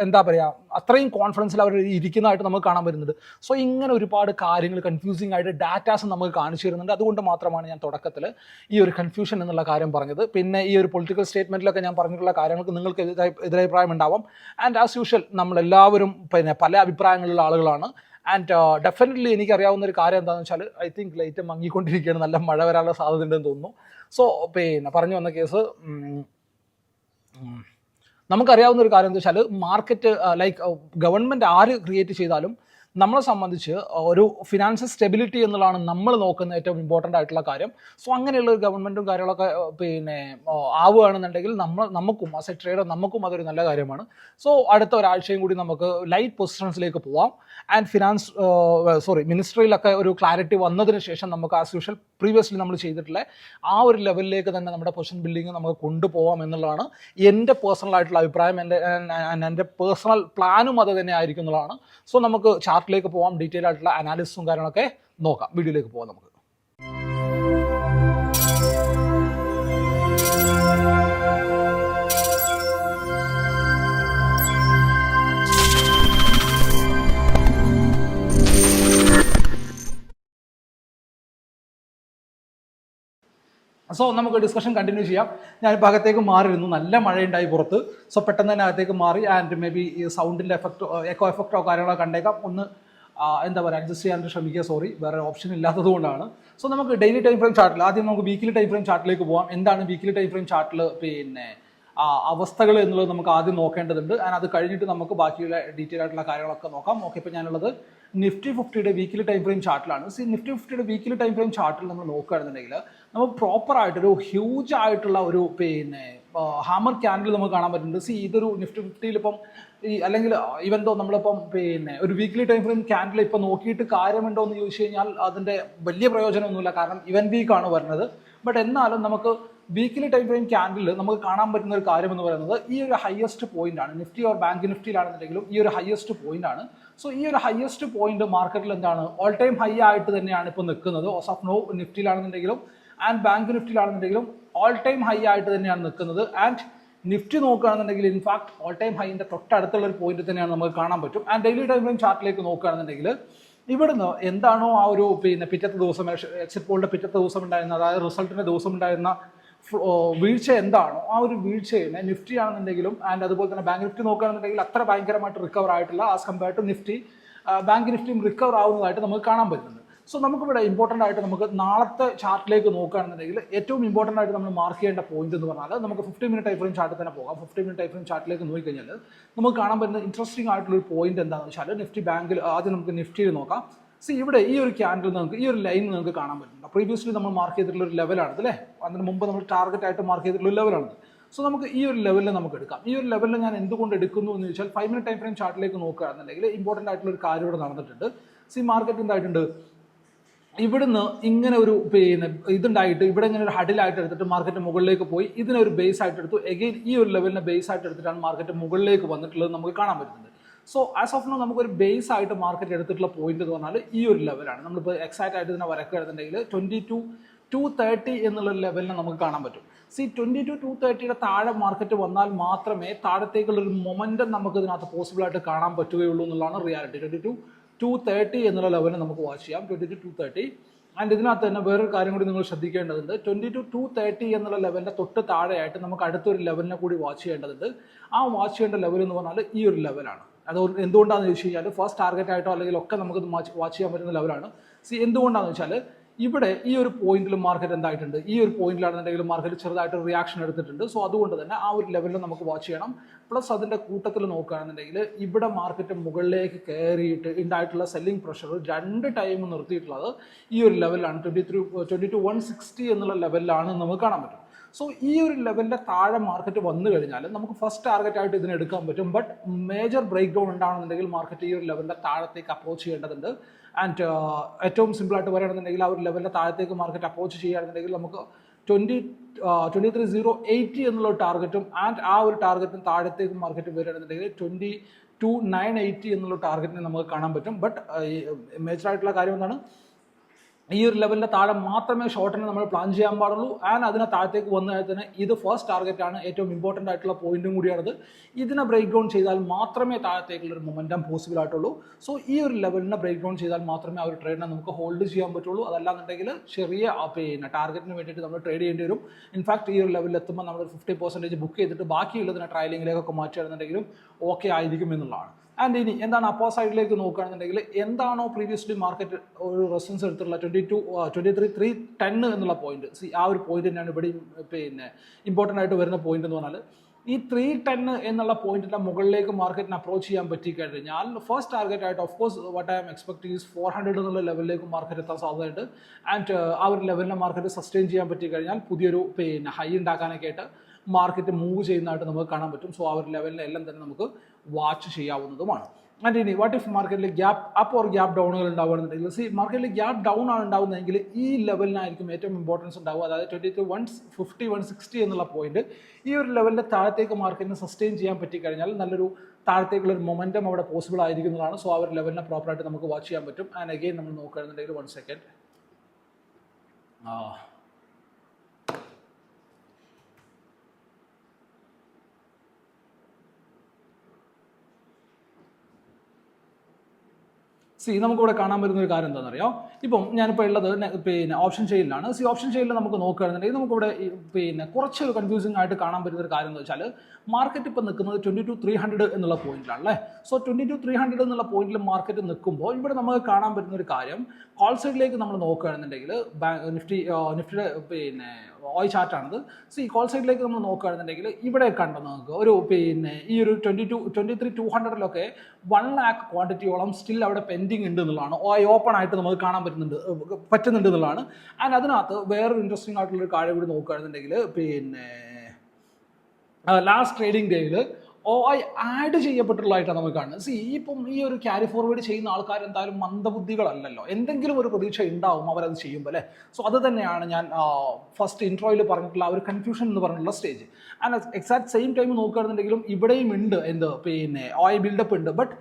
എന്താ പറയുക അത്രയും കോൺഫിഡൻസിൽ അവർ ഇരിക്കുന്നതായിട്ട് നമുക്ക് കാണാൻ പറ്റുന്നുണ്ട് സോ ഇങ്ങനെ ഒരുപാട് കാര്യങ്ങൾ കൺഫ്യൂസിങ് ആയിട്ട് ഡാറ്റാസ് നമുക്ക് കാണിച്ചു തരുന്നുണ്ട്. അതുകൊണ്ട് മാത്രമാണ് ഞാൻ തുടക്കത്തിൽ ഈ ഒരു കൺഫ്യൂഷൻ എന്നുള്ള കാര്യം പറഞ്ഞത്. പിന്നെ ഈ ഒരു പൊളിറ്റിക്കൽ സ്റ്റേറ്റ്മെന്റിലൊക്കെ ഞാൻ പറഞ്ഞിട്ടുള്ള കാര്യങ്ങൾക്ക് നിങ്ങൾക്ക് എതിരഭിപ്രായം ഉണ്ടാവാം. ആൻഡ് ആസ് യൂഷ്വൽ നമ്മളെല്ലാവരും പിന്നെ പല അഭിപ്രായങ്ങളുള്ള ആളുകളാണ്. ആൻഡ് ഡെഫിനറ്റ്ലി എനിക്കറിയാവുന്ന ഒരു കാര്യം എന്താണെന്ന് വെച്ചാൽ ഐ തിങ്ക് ലൈറ്റ് മങ്ങിക്കൊണ്ടിരിക്കുകയാണ് നല്ല മഴ വരാനുള്ള സാധ്യത ഉണ്ടെന്ന് തോന്നുന്നു. സോ പിന്നെ പറഞ്ഞു വന്ന കേസ് നമുക്കറിയാവുന്ന ഒരു കാര്യം എന്താ വെച്ചാൽ മാർക്കറ്റ് ലൈക്ക് ഗവൺമെന്റ് ആര് ക്രിയേറ്റ് ചെയ്താലും നമ്മളെ സംബന്ധിച്ച് ഒരു ഫിനാൻഷ്യൽ സ്റ്റെബിലിറ്റി എന്നുള്ളതാണ് നമ്മൾ നോക്കുന്ന ഏറ്റവും ഇമ്പോർട്ടന്റ് ആയിട്ടുള്ള കാര്യം. സോ അങ്ങനെയുള്ള ഒരു ഗവൺമെന്റും കാര്യങ്ങളൊക്കെ പിന്നെ ആവുകയാണെന്നുണ്ടെങ്കിൽ നമ്മൾ നമുക്കും ആസ് എ നമുക്കും അതൊരു നല്ല കാര്യമാണ്. സോ അടുത്ത ഒരാഴ്ചയും കൂടി നമുക്ക് ലൈറ്റ് പൊസിഷൻസിലേക്ക് പോവാം. ആൻഡ് ഫിനാൻസ് സോറി മിനിസ്ട്രിയിലൊക്കെ ഒരു ക്ലാരിറ്റി വന്നതിന് ശേഷം നമുക്ക് ആസ് യൂഷ്വൽ പ്രീവിയസ്ലി നമ്മൾ ചെയ്തിട്ടുള്ള ആ ഒരു ലെവലിലേക്ക് തന്നെ നമ്മുടെ പൊസിഷൻ ബിൽഡിങ് നമുക്ക് കൊണ്ടുപോകാം എന്നുള്ളതാണ് എന്റെ പേഴ്സണൽ ആയിട്ടുള്ള അഭിപ്രായം. എന്റെ എന്റെ പേഴ്സണൽ പ്ലാനും അത് തന്നെ ആയിരിക്കും സോ നമുക്ക് ചാർട്ടിലേക്ക് പോകാം ഡീറ്റെയിൽ ആയിട്ടുള്ള അനാലിസിസും കാര്യങ്ങളൊക്കെ നോക്കാം. വീഡിയോയിലേക്ക് പോകാം നമുക്ക്. സോ നമുക്ക് ഡിസ്കഷൻ കണ്ടിന്യൂ ചെയ്യാം. ഞാനിപ്പോൾ അകത്തേക്ക് മാറിയിരുന്നു. നല്ല മഴയുണ്ടായി പുറത്ത്. സോ പെട്ടെന്ന് തന്നെ അകത്തേക്ക് മാറി ആൻഡ് മേ ബി സൗണ്ടിന്റെ എഫക്റ്റോ എക്കോ എഫക്റ്റോ കാര്യങ്ങളോ കണ്ടേക്കാം. ഒന്ന് എന്താ പറയുക അഡ്ജസ്റ്റ് ചെയ്യാൻ ശ്രമിക്കുക. സോറി വേറെ ഓപ്ഷൻ ഇല്ലാത്തത് കൊണ്ടാണ്. സോ നമുക്ക് ഡെയിലി ടൈം ഫ്രെയിം ചാർട്ടിൽ ആദ്യം നമുക്ക് വീക്കിലി ടൈം ഫ്രെയിം ചാർട്ടിലേക്ക് പോകാം എന്താണ് വീക്കിലി ടൈം ഫ്രെയിം ചാർട്ടിൽ പിന്നെ അവസ്ഥകൾ എന്നുള്ളത് നമുക്ക് ആദ്യം നോക്കേണ്ടതുണ്ട്. ആൻഡ് അത് കഴിഞ്ഞിട്ട് നമുക്ക് ബാക്കിയുള്ള ഡീറ്റെയിൽ ആയിട്ടുള്ള കാര്യങ്ങളൊക്കെ നോക്കാം. ഓക്കെ ഇപ്പോൾ ഞാനുള്ളത് നിഫ്റ്റി ഫിഫ്റ്റിയുടെ വീക്കിലി ടൈം ഫ്രെയിം ചാർട്ടിലാണ് സി നിഫ്റ്റി ഫിഫ്റ്റിയുടെ വീക്കിലി ടൈം ഫ്രെയിം ചാർട്ടിൽ നമ്മൾ നോക്കുകയാണെന്നുണ്ടെങ്കിൽ നമുക്ക് പ്രോപ്പർ ആയിട്ടൊരു ഹ്യൂജ് ആയിട്ടുള്ള ഒരു പിന്നെ ഹാമർ ക്യാൻഡിൽ നമുക്ക് കാണാൻ പറ്റുന്നുണ്ട്. സി ഇതൊരു നിഫ്റ്റി ഫിഫ്റ്റിയിൽ ഇപ്പം ഈ അല്ലെങ്കിൽ ഈവൻ തോ നമ്മളിപ്പം പിന്നെ ഒരു വീക്ക്ലി ടൈം ഫ്രെയിം ക്യാൻഡിൽ ഇപ്പം നോക്കിയിട്ട് കാര്യമുണ്ടോ എന്ന് ചോദിച്ചു കഴിഞ്ഞാൽ അതിന്റെ വലിയ പ്രയോജനമൊന്നുമില്ല. കാരണം ഇവൻ വീക്കാണ് വരുന്നത്. ബട്ട് എന്നാലും നമുക്ക് വീക്കിലി ടൈം ഫ്രെയിം ക്യാൻഡിൽ നമുക്ക് കാണാൻ പറ്റുന്ന ഒരു കാര്യം എന്ന് പറയുന്നത് ഈ ഒരു ഹയസ്റ്റ് പോയിന്റ് ആണ്. നിഫ്റ്റി ഓർ ബാങ്ക് നിഫ്റ്റിയിലാണെന്നുണ്ടെങ്കിലും ഈ ഒരു ഹയസ്റ്റ് പോയിന്റ് ആണ്. സോ ഈ ഒരു ഹയസ്റ്റ് പോയിന്റ് മാർക്കറ്റിൽ എന്താണ്? ഓൾ ടൈം ഹൈ ആയിട്ട് തന്നെയാണ് ഇപ്പോൾ നിൽക്കുന്നത്. ഓസ് ഓഫ് നോ നിഫ്റ്റിയിലാണെന്നുണ്ടെങ്കിലും ആൻഡ് ബാങ്ക് നിഫ്റ്റിയിലാണെന്നുണ്ടെങ്കിലും ഓൾ ടൈം ഹൈ ആയിട്ട് തന്നെയാണ് നിൽക്കുന്നത്. ആൻഡ് നിഫ്റ്റി നോക്കുകയാണെന്നുണ്ടെങ്കിൽ ഇൻഫാക്ട് ഓൾ ടൈം ഹൈന്റെ തൊട്ടടുത്തുള്ള ഒരു പോയിന്റ് തന്നെയാണ് നമുക്ക് കാണാൻ പറ്റും. ആൻഡ് ഡെയിലി ടൈം ഫ്രെയിം ചാർട്ടിലേക്ക് നോക്കുകയാണെന്നുണ്ടെങ്കിൽ ഇവിടുന്ന് എന്താണോ ആ ഒരു പിന്നെ പിറ്റത്തെ ദിവസം എക്സിറ്റ് പോളിന്റെ പിറ്റത്തെ ദിവസം ഉണ്ടായിരുന്ന അതായത് റിസൾട്ടിന്റെ ദിവസം ഉണ്ടായിരുന്ന വീഴ്ച എന്താണോ ആ ഒരു വീഴ്ചയെ നിഫ്റ്റി ആണെന്നുണ്ടെങ്കിലും ആൻഡ് അതുപോലെ തന്നെ ബാങ്ക് നിഫ്റ്റി നോക്കുകയാണെന്നുണ്ടെങ്കിൽ അത്ര ഭയങ്കരമായിട്ട് റിക്കവർ ആയിട്ടില്ല. As compare to Nifty bank നിഫ്റ്റിയും recover ആവുന്നതായിട്ട് നമുക്ക് കാണാൻ പറ്റുന്നുണ്ട്. സോ നമുക്കിവിടെ ഇമ്പോർട്ടന്റ് ആയിട്ട് നമുക്ക് നാളത്തെ ചാർട്ടിലേക്ക് നോക്കുകയാണെന്നുണ്ടെങ്കിൽ ഏറ്റവും ഇമ്പോർട്ടന്റ് ആയിട്ട് നമ്മൾ മാർക്ക് ചെയ്യേണ്ട പോയിന്റ് എന്ന് പറഞ്ഞാൽ നമുക്ക് ഫിഫ്റ്റി മിനിറ്റ് ടൈം ഫ്രെയിം ചാർട്ടിൽ തന്നെ പോകാം. ഫിഫ്റ്റി മിനിറ്റ് ടൈം ഫ്രെയിം ചാർട്ടിലേക്ക് നോക്കിക്കഴിഞ്ഞാൽ നമുക്ക് കാണാൻ പറ്റുന്ന ഇൻട്രസ്റ്റിംഗ് ആയിട്ടുള്ള ഒരു പോയിന്റ് എന്താണെന്ന് വെച്ചാൽ നിഫ്റ്റി ബാങ്കിൽ ആദ്യം നമുക്ക് നിഫ്റ്റിയിൽ നോക്കാം. സി ഇവിടെ ഈ ഒരു ക്യാൻഡിൽ നമുക്ക് ഈ ഒരു ലൈൻ നമുക്ക് കാണാൻ പറ്റുന്നുണ്ട്. പ്രീവിയസ്ലി നമ്മൾ മാർക്ക് ചെയ്തിട്ടുള്ള ഒരു ലെവലാണ് അല്ലേ? അതിന് മുമ്പ് നമ്മൾ ടാർഗറ്റ് ആയിട്ട് മാർക്ക് ചെയ്തിട്ടുള്ള ഒരു ലെവലാണ് സോ നമുക്ക് ഈ ഒരു ലെവലിൽ നമുക്ക് എടുക്കാം. ഈ ഒരു ലെവലിൽ ഞാൻ എന്തുകൊണ്ട് എടുക്കുന്നു എന്ന് ചോദിച്ചാൽ ഫൈവ് മിനിറ്റ് ടൈം ഫ്രെയിം ചാർട്ടിലേക്ക് നോക്കുകയാണെന്നുണ്ടെങ്കിൽ ഇമ്പോർട്ടന്റ് ആയിട്ടുള്ള ഒരു കാര്യം ഇവിടെ നടന്നിട്ടുണ്ട്. സി മാർക്കറ്റ് എന്തായിട്ടുണ്ട്? ഇവിടുന്ന് ഇങ്ങനെ ഒരു പിന്നെ ഇതുണ്ടായിട്ട് ഇവിടെ ഇങ്ങനെ ഒരു ഹഡിലായിട്ട് എടുത്തിട്ട് മാർക്കറ്റ് മുകളിലേക്ക് പോയി ഇതിനൊരു ബേസ് ആയിട്ട് എടുത്തു. എഗെയിൻ ഈ ഒരു ലെവലിനെ ബേസ് ആയിട്ട് എടുത്തിട്ടാണ് മാർക്കറ്റ് മുകളിലേക്ക് വന്നിട്ടുള്ളത് നമുക്ക് കാണാൻ പറ്റുന്നത്. സോ ആസ് ഓഫ് നോ നമുക്കൊരു ബേസ് ആയിട്ട് മാർക്കറ്റ് എടുത്തിട്ടുള്ള പോയിന്റ് എന്ന് പറഞ്ഞാൽ ഈ ഒരു ലെവലാണ് നമ്മളിപ്പോൾ എക്സാക്റ്റ് ആയിട്ട് ഇതിനെ വരക്കുകയാണെന്നുണ്ടെങ്കിൽ ട്വന്റി ടു ടു തേർട്ടി എന്നുള്ള ലെവലിനെ നമുക്ക് കാണാൻ പറ്റും. സി ട്വന്റി ടു ടു തേർട്ടിയുടെ താഴെ മാർക്കറ്റ് വന്നാൽ മാത്രമേ താഴത്തേക്കുള്ള ഒരു മൊമെന്റം നമുക്ക് ഇതിനകത്ത് പോസിബിൾ ആയിട്ട് കാണാൻ പറ്റുകയുള്ളൂ എന്നുള്ളതാണ് reality twenty two two thirty എന്നുള്ള ലെവലിൽ നമുക്ക് വാച്ച് ചെയ്യാം. Twenty two two thirty and ഇതിനകത്ത് തന്നെ വേറൊരു കാര്യം കൂടി നിങ്ങൾ ശ്രദ്ധിക്കേണ്ടതുണ്ട്. ട്വന്റി ടു ടു തേർട്ടി എന്നുള്ള ലെവലിന്റെ തൊട്ട് താഴെയായിട്ട് നമുക്ക് അടുത്തൊരു ലെവലിനെ കൂടി വാച്ച് ചെയ്യേണ്ടതുണ്ട്. ആ വാച്ച് ചെയ്യേണ്ട ലെവൽ എന്ന് പറഞ്ഞാൽ ഈ ഒരു ലെവലാണ് അത് എന്തുകൊണ്ടാണെന്ന് ചോദിച്ചു കഴിഞ്ഞാൽ ഫസ്റ്റ് ടാർഗറ്റ് ആയിട്ടോ അല്ലെങ്കിൽ ഒക്കെ നമുക്ക് വാച്ച് ചെയ്യാൻ പറ്റുന്ന ലെവലാണ് സി എന്തുകൊണ്ടാണെന്ന് വെച്ചാൽ ഇവിടെ ഈ ഒരു പോയിന്റിൽ മാർക്കറ്റ് എന്തായിട്ടുണ്ട്? ഈ ഒരു പോയിന്റിലാണെന്നുണ്ടെങ്കിൽ മാർക്കറ്റ് ചെറുതായിട്ട് റിയാക്ഷൻ എടുത്തിട്ടുണ്ട്. സോ അതുകൊണ്ട് തന്നെ ആ ഒരു ലെവലിൽ നമുക്ക് വാച്ച് ചെയ്യണം. പ്ലസ് അതിന്റെ കൂട്ടത്തിൽ നോക്കുകയാണെന്നുണ്ടെങ്കിൽ ഇവിടെ മാർക്കറ്റ് മുകളിലേക്ക് കയറിയിട്ട് ഉണ്ടായിട്ടുള്ള സെല്ലിംഗ് പ്രഷർ രണ്ട് ടൈം നിർത്തിയിട്ടുള്ളത് ഈ ഒരു ലെവലിലാണ് twenty three twenty two one sixty എന്നുള്ള ലെവലിലാണ് നമുക്ക് കാണാൻ പറ്റും. സോ ഈ ഒരു ലെവലിന്റെ താഴെ മാർക്കറ്റ് വന്നു കഴിഞ്ഞാൽ നമുക്ക് ഫസ്റ്റ് ടാർഗറ്റ് ആയിട്ട് ഇതിനെ എടുക്കാൻ പറ്റും. ബട്ട് മേജർ ബ്രേക്ക് ഡൗൺ ഉണ്ടാണെന്നുണ്ടെങ്കിൽ മാർക്കറ്റ് ഈ ഒരു ലെവലിന്റെ താഴത്തേക്ക് അപ്രോച്ച് ചെയ്യേണ്ടതുണ്ട്. ആൻഡ് ഏറ്റവും സിമ്പിളായിട്ട് പറയുകയാണെന്നുണ്ടെങ്കിൽ ആ ഒരു ലെവലിന്റെ താഴത്തേക്ക് മാർക്കറ്റ് അപ്രോച്ച് ചെയ്യുകയാണെന്നുണ്ടെങ്കിൽ നമുക്ക് twenty twenty three zero eighty എന്നുള്ള ടാർഗറ്റും ആൻഡ് ആ ഒരു ടാർഗറ്റും താഴത്തേക്ക് മാർക്കറ്റ് വരികയാണെന്നുണ്ടെങ്കിൽ ട്വന്റി ടു നയൻ എയ്റ്റി എന്നുള്ള ടാർഗറ്റിനെ നമുക്ക് കാണാൻ പറ്റും. ബട്ട് മേജർ ആയിട്ടുള്ള കാര്യം എന്താണ്? ഈ ഒരു ലെവലിന്റെ താഴെ മാത്രമേ ഷോർട്ടിന് നമ്മൾ പ്ലാൻ ചെയ്യാൻ പാടുള്ളൂ. ആൻഡ് അതിനെ താഴത്തേക്ക് വന്നു കഴിഞ്ഞാൽ തന്നെ ഇത് ഫസ്റ്റ് ടാർഗറ്റ് ആണ്. ഏറ്റവും ഇമ്പോർട്ടന്റ് ആയിട്ടുള്ള പോയിന്റും കൂടിയാണത് ഇതിനെ ബ്രേക്ക് ഡൗൺ ചെയ്താൽ മാത്രമേ താഴത്തേക്കുള്ള ഒരു മൊമെന്റം പോസിബിൾ ആയിട്ടുള്ളൂ. സോ ഈ ഒരു ലെവലിനെ ബ്രേക്ക് ഡൗൺ ചെയ്താൽ മാത്രമേ ആ ഒരു ട്രേഡിനെ നമുക്ക് ഹോൾഡ് ചെയ്യാൻ പറ്റുള്ളൂ. അതല്ലാന്നുണ്ടെങ്കിൽ ചെറിയ പിന്നെ ടാർഗറ്റിന് വേണ്ടിയിട്ട് നമ്മൾ ട്രേഡ് ചെയ്യേണ്ടി വരും. ഇൻഫാക്ട് ഈ ഒരു ലെവലിൽ എത്തുമ്പോൾ നമ്മൾ ഫിഫ്റ്റി പെർസെന്റേജ് ബുക്ക് ചെയ്തിട്ട് ബാക്കിയുള്ളതിനെ ട്രയലിങ്ങിലേക്കൊക്കെ മാറ്റുകയാണെന്നുണ്ടെങ്കിലും ഓക്കെ ആയിരിക്കും എന്നുള്ളതാണ്. ആൻഡ് ഇനി എന്താണ് അപ്പോ സൈഡിലേക്ക് നോക്കുകയാണെന്നുണ്ടെങ്കിൽ എന്താണോ പ്രീവിയസ്ലി മാർക്കറ്റ് ഒരു റെസിസ്റ്റൻസ് എടുത്തിട്ടുള്ള twenty two twenty three three ten എന്നുള്ള പോയിന്റ് സി ആ ഒരു പോയിന്റ് തന്നെയാണ് ഇവിടെ പിന്നെ ഇമ്പോർട്ടന്റ് ആയിട്ട് വരുന്ന പോയിന്റ് എന്ന് പറഞ്ഞാൽ ഈ ത്രീ ടെൻ എന്നുള്ള പോയിന്റിന്റെ മുകളിലേക്ക് മാർക്കറ്റിന് അപ്രോച്ച് ചെയ്യാൻ പറ്റി കഴിഞ്ഞാൽ ഫസ്റ്റ് ടാർഗറ്റ് ആയിട്ട് of course what I'm expect is four hundred എന്നുള്ള ലെവലിലേക്ക് മാർക്കറ്റ് എത്താൻ സാധ്യതയുണ്ട്. ആൻഡ് ആ ഒരു ലെവലിനെ മാർക്കറ്റ് സസ്റ്റെയിൻ ചെയ്യാൻ പറ്റി കഴിഞ്ഞാൽ പുതിയൊരു പിന്നെ ഹൈ ഉണ്ടാക്കാനൊക്കെ ആയിട്ട് മാർക്കറ്റ് മൂവ് ചെയ്യുന്നതായിട്ട് നമുക്ക് കാണാൻ പറ്റും. സോ ആ ഒരു ലെവലിനെ എല്ലാം തന്നെ നമുക്ക് വാച്ച് ചെയ്യാവുന്നതുമാണ്. ആൻഡ് ഇനി വാട്ട് ഇഫ് മാർക്കറ്റിൽ ഗ്യാപ്പ് അപ്പ് ഓർ ഗ്യാപ്പ് ഡൗണുകൾ ഉണ്ടാവുകയാണെന്നുണ്ടെങ്കിൽ സി മാർക്കറ്റിൽ ഗ്യാപ്പ് ഡൗൺ ആണ് ഉണ്ടാവുന്നതെങ്കിൽ ഈ ലെവലിനായിരിക്കും ഏറ്റവും ഇമ്പോർട്ടൻസ് ഉണ്ടാവുക. അതായത് twenty two one fifty one sixty എന്നുള്ള പോയിന്റ് ഈ ഒരു ലെവലിന്റെ താഴത്തേക്ക് മാർക്കറ്റിന് സസ്റ്റെയിൻ ചെയ്യാൻ പറ്റിക്കഴിഞ്ഞാൽ നല്ലൊരു താഴത്തേക്കുള്ള ഒരു മൊമെന്റം അവിടെ പോസിബിൾ ആയിരിക്കുന്നതാണ്. സോ ആ ഒരു ലെവലിനെ പ്രോപ്പറായിട്ട് നമുക്ക് വാച്ച് ചെയ്യാൻ പറ്റും. ആൻഡ് അഗെയിൻ നമ്മൾ നോക്കുകയാണെന്നുണ്ടെങ്കിൽ വൺ സെക്കൻഡ് സി നമുക്കിവിടെ കാണാൻ പറ്റുന്ന ഒരു കാര്യം എന്താണെന്നറിയോ? ഇപ്പം ഞാനിപ്പോൾ ഉള്ളത് പിന്നെ ഓപ്ഷൻ ചെയിനിലാണ് സി ഓപ്ഷൻ ചെയ്യലിൽ നമുക്ക് നോക്കുകയാണെന്നുണ്ടെങ്കിൽ നമുക്കിവിടെ പിന്നെ കുറച്ച് കൺഫ്യൂസിംഗ് ആയിട്ട് കാണാൻ പറ്റുന്ന ഒരു കാര്യം എന്ന് വെച്ചാൽ മാർക്കറ്റ് ഇപ്പോൾ നിൽക്കുന്നത് ട്വന്റി ടു ത്രീ ഹൺഡ്രഡ് എന്നുള്ള പോയിന്റിലാണ് അല്ലേ so twenty two three hundred എന്നുള്ള പോയിന്റിൽ മാർക്കറ്റ് നിൽക്കുമ്പോൾ ഇവിടെ നമുക്ക് കാണാൻ പറ്റുന്ന ഒരു കാര്യം കോൾ സൈഡിലേക്ക് നമ്മൾ നോക്കുകയാണെന്നുണ്ടെങ്കിൽ നിഫ്റ്റി നിഫ്റ്റിയുടെ പിന്നെ ഓയ് ചാർട്ടാണിത് ഈ കോൾ സൈഡിലേക്ക് നമ്മൾ നോക്കുകയാണെന്നുണ്ടെങ്കിൽ ഇവിടെ കണ്ടു നമുക്ക് ഒരു പിന്നെ ഈ ഒരു twenty two twenty three two ഹൺഡ്രഡിലൊക്കെ one lakh ക്വാണ്ടിറ്റിയോളം സ്റ്റിൽ അവിടെ പെൻഡിങ് ഉണ്ട് എന്നുള്ളതാണ്. ഓയ് ഓപ്പൺ ആയിട്ട് നമുക്ക് കാണാൻ പറ്റുന്നുണ്ട് പറ്റുന്നുണ്ട് എന്നുള്ളതാണ്. ആൻഡ് അതിനകത്ത് വേറൊരു ഇൻട്രസ്റ്റിംഗ് ആയിട്ടുള്ളൊരു കാര്യം കൂടി നോക്കുകയാണെന്നുണ്ടെങ്കിൽ പിന്നെ ലാസ്റ്റ് ട്രേഡിംഗ് ഡേയിൽ ഓ ആഡ് ചെയ്യപ്പെട്ടുള്ളതായിട്ടാണ് നമുക്ക് കാണുന്നത്. സി ഇപ്പം ഈ ഒരു ക്യാരി ഫോർവേഡ് ചെയ്യുന്ന ആൾക്കാർ എന്തായാലും മന്ദബുദ്ധികളല്ലല്ലോ. എന്തെങ്കിലും ഒരു പ്രതീക്ഷ ഉണ്ടാവും അവരത് ചെയ്യുമ്പോൾ അല്ലേ? സോ അത് തന്നെയാണ് ഞാൻ ഫസ്റ്റ് ഇൻട്രോയിൽ പറഞ്ഞിട്ടുള്ള ഒരു കൺഫ്യൂഷൻ എന്ന് പറഞ്ഞിട്ടുള്ള stage and exact same time നോക്കുകയാണെന്നുണ്ടെങ്കിലും ഇവിടെയും ഉണ്ട് എന്ത്? പിന്നെ ഓയിൽ ബിൽഡപ്പ് ഉണ്ട്. ബട്ട്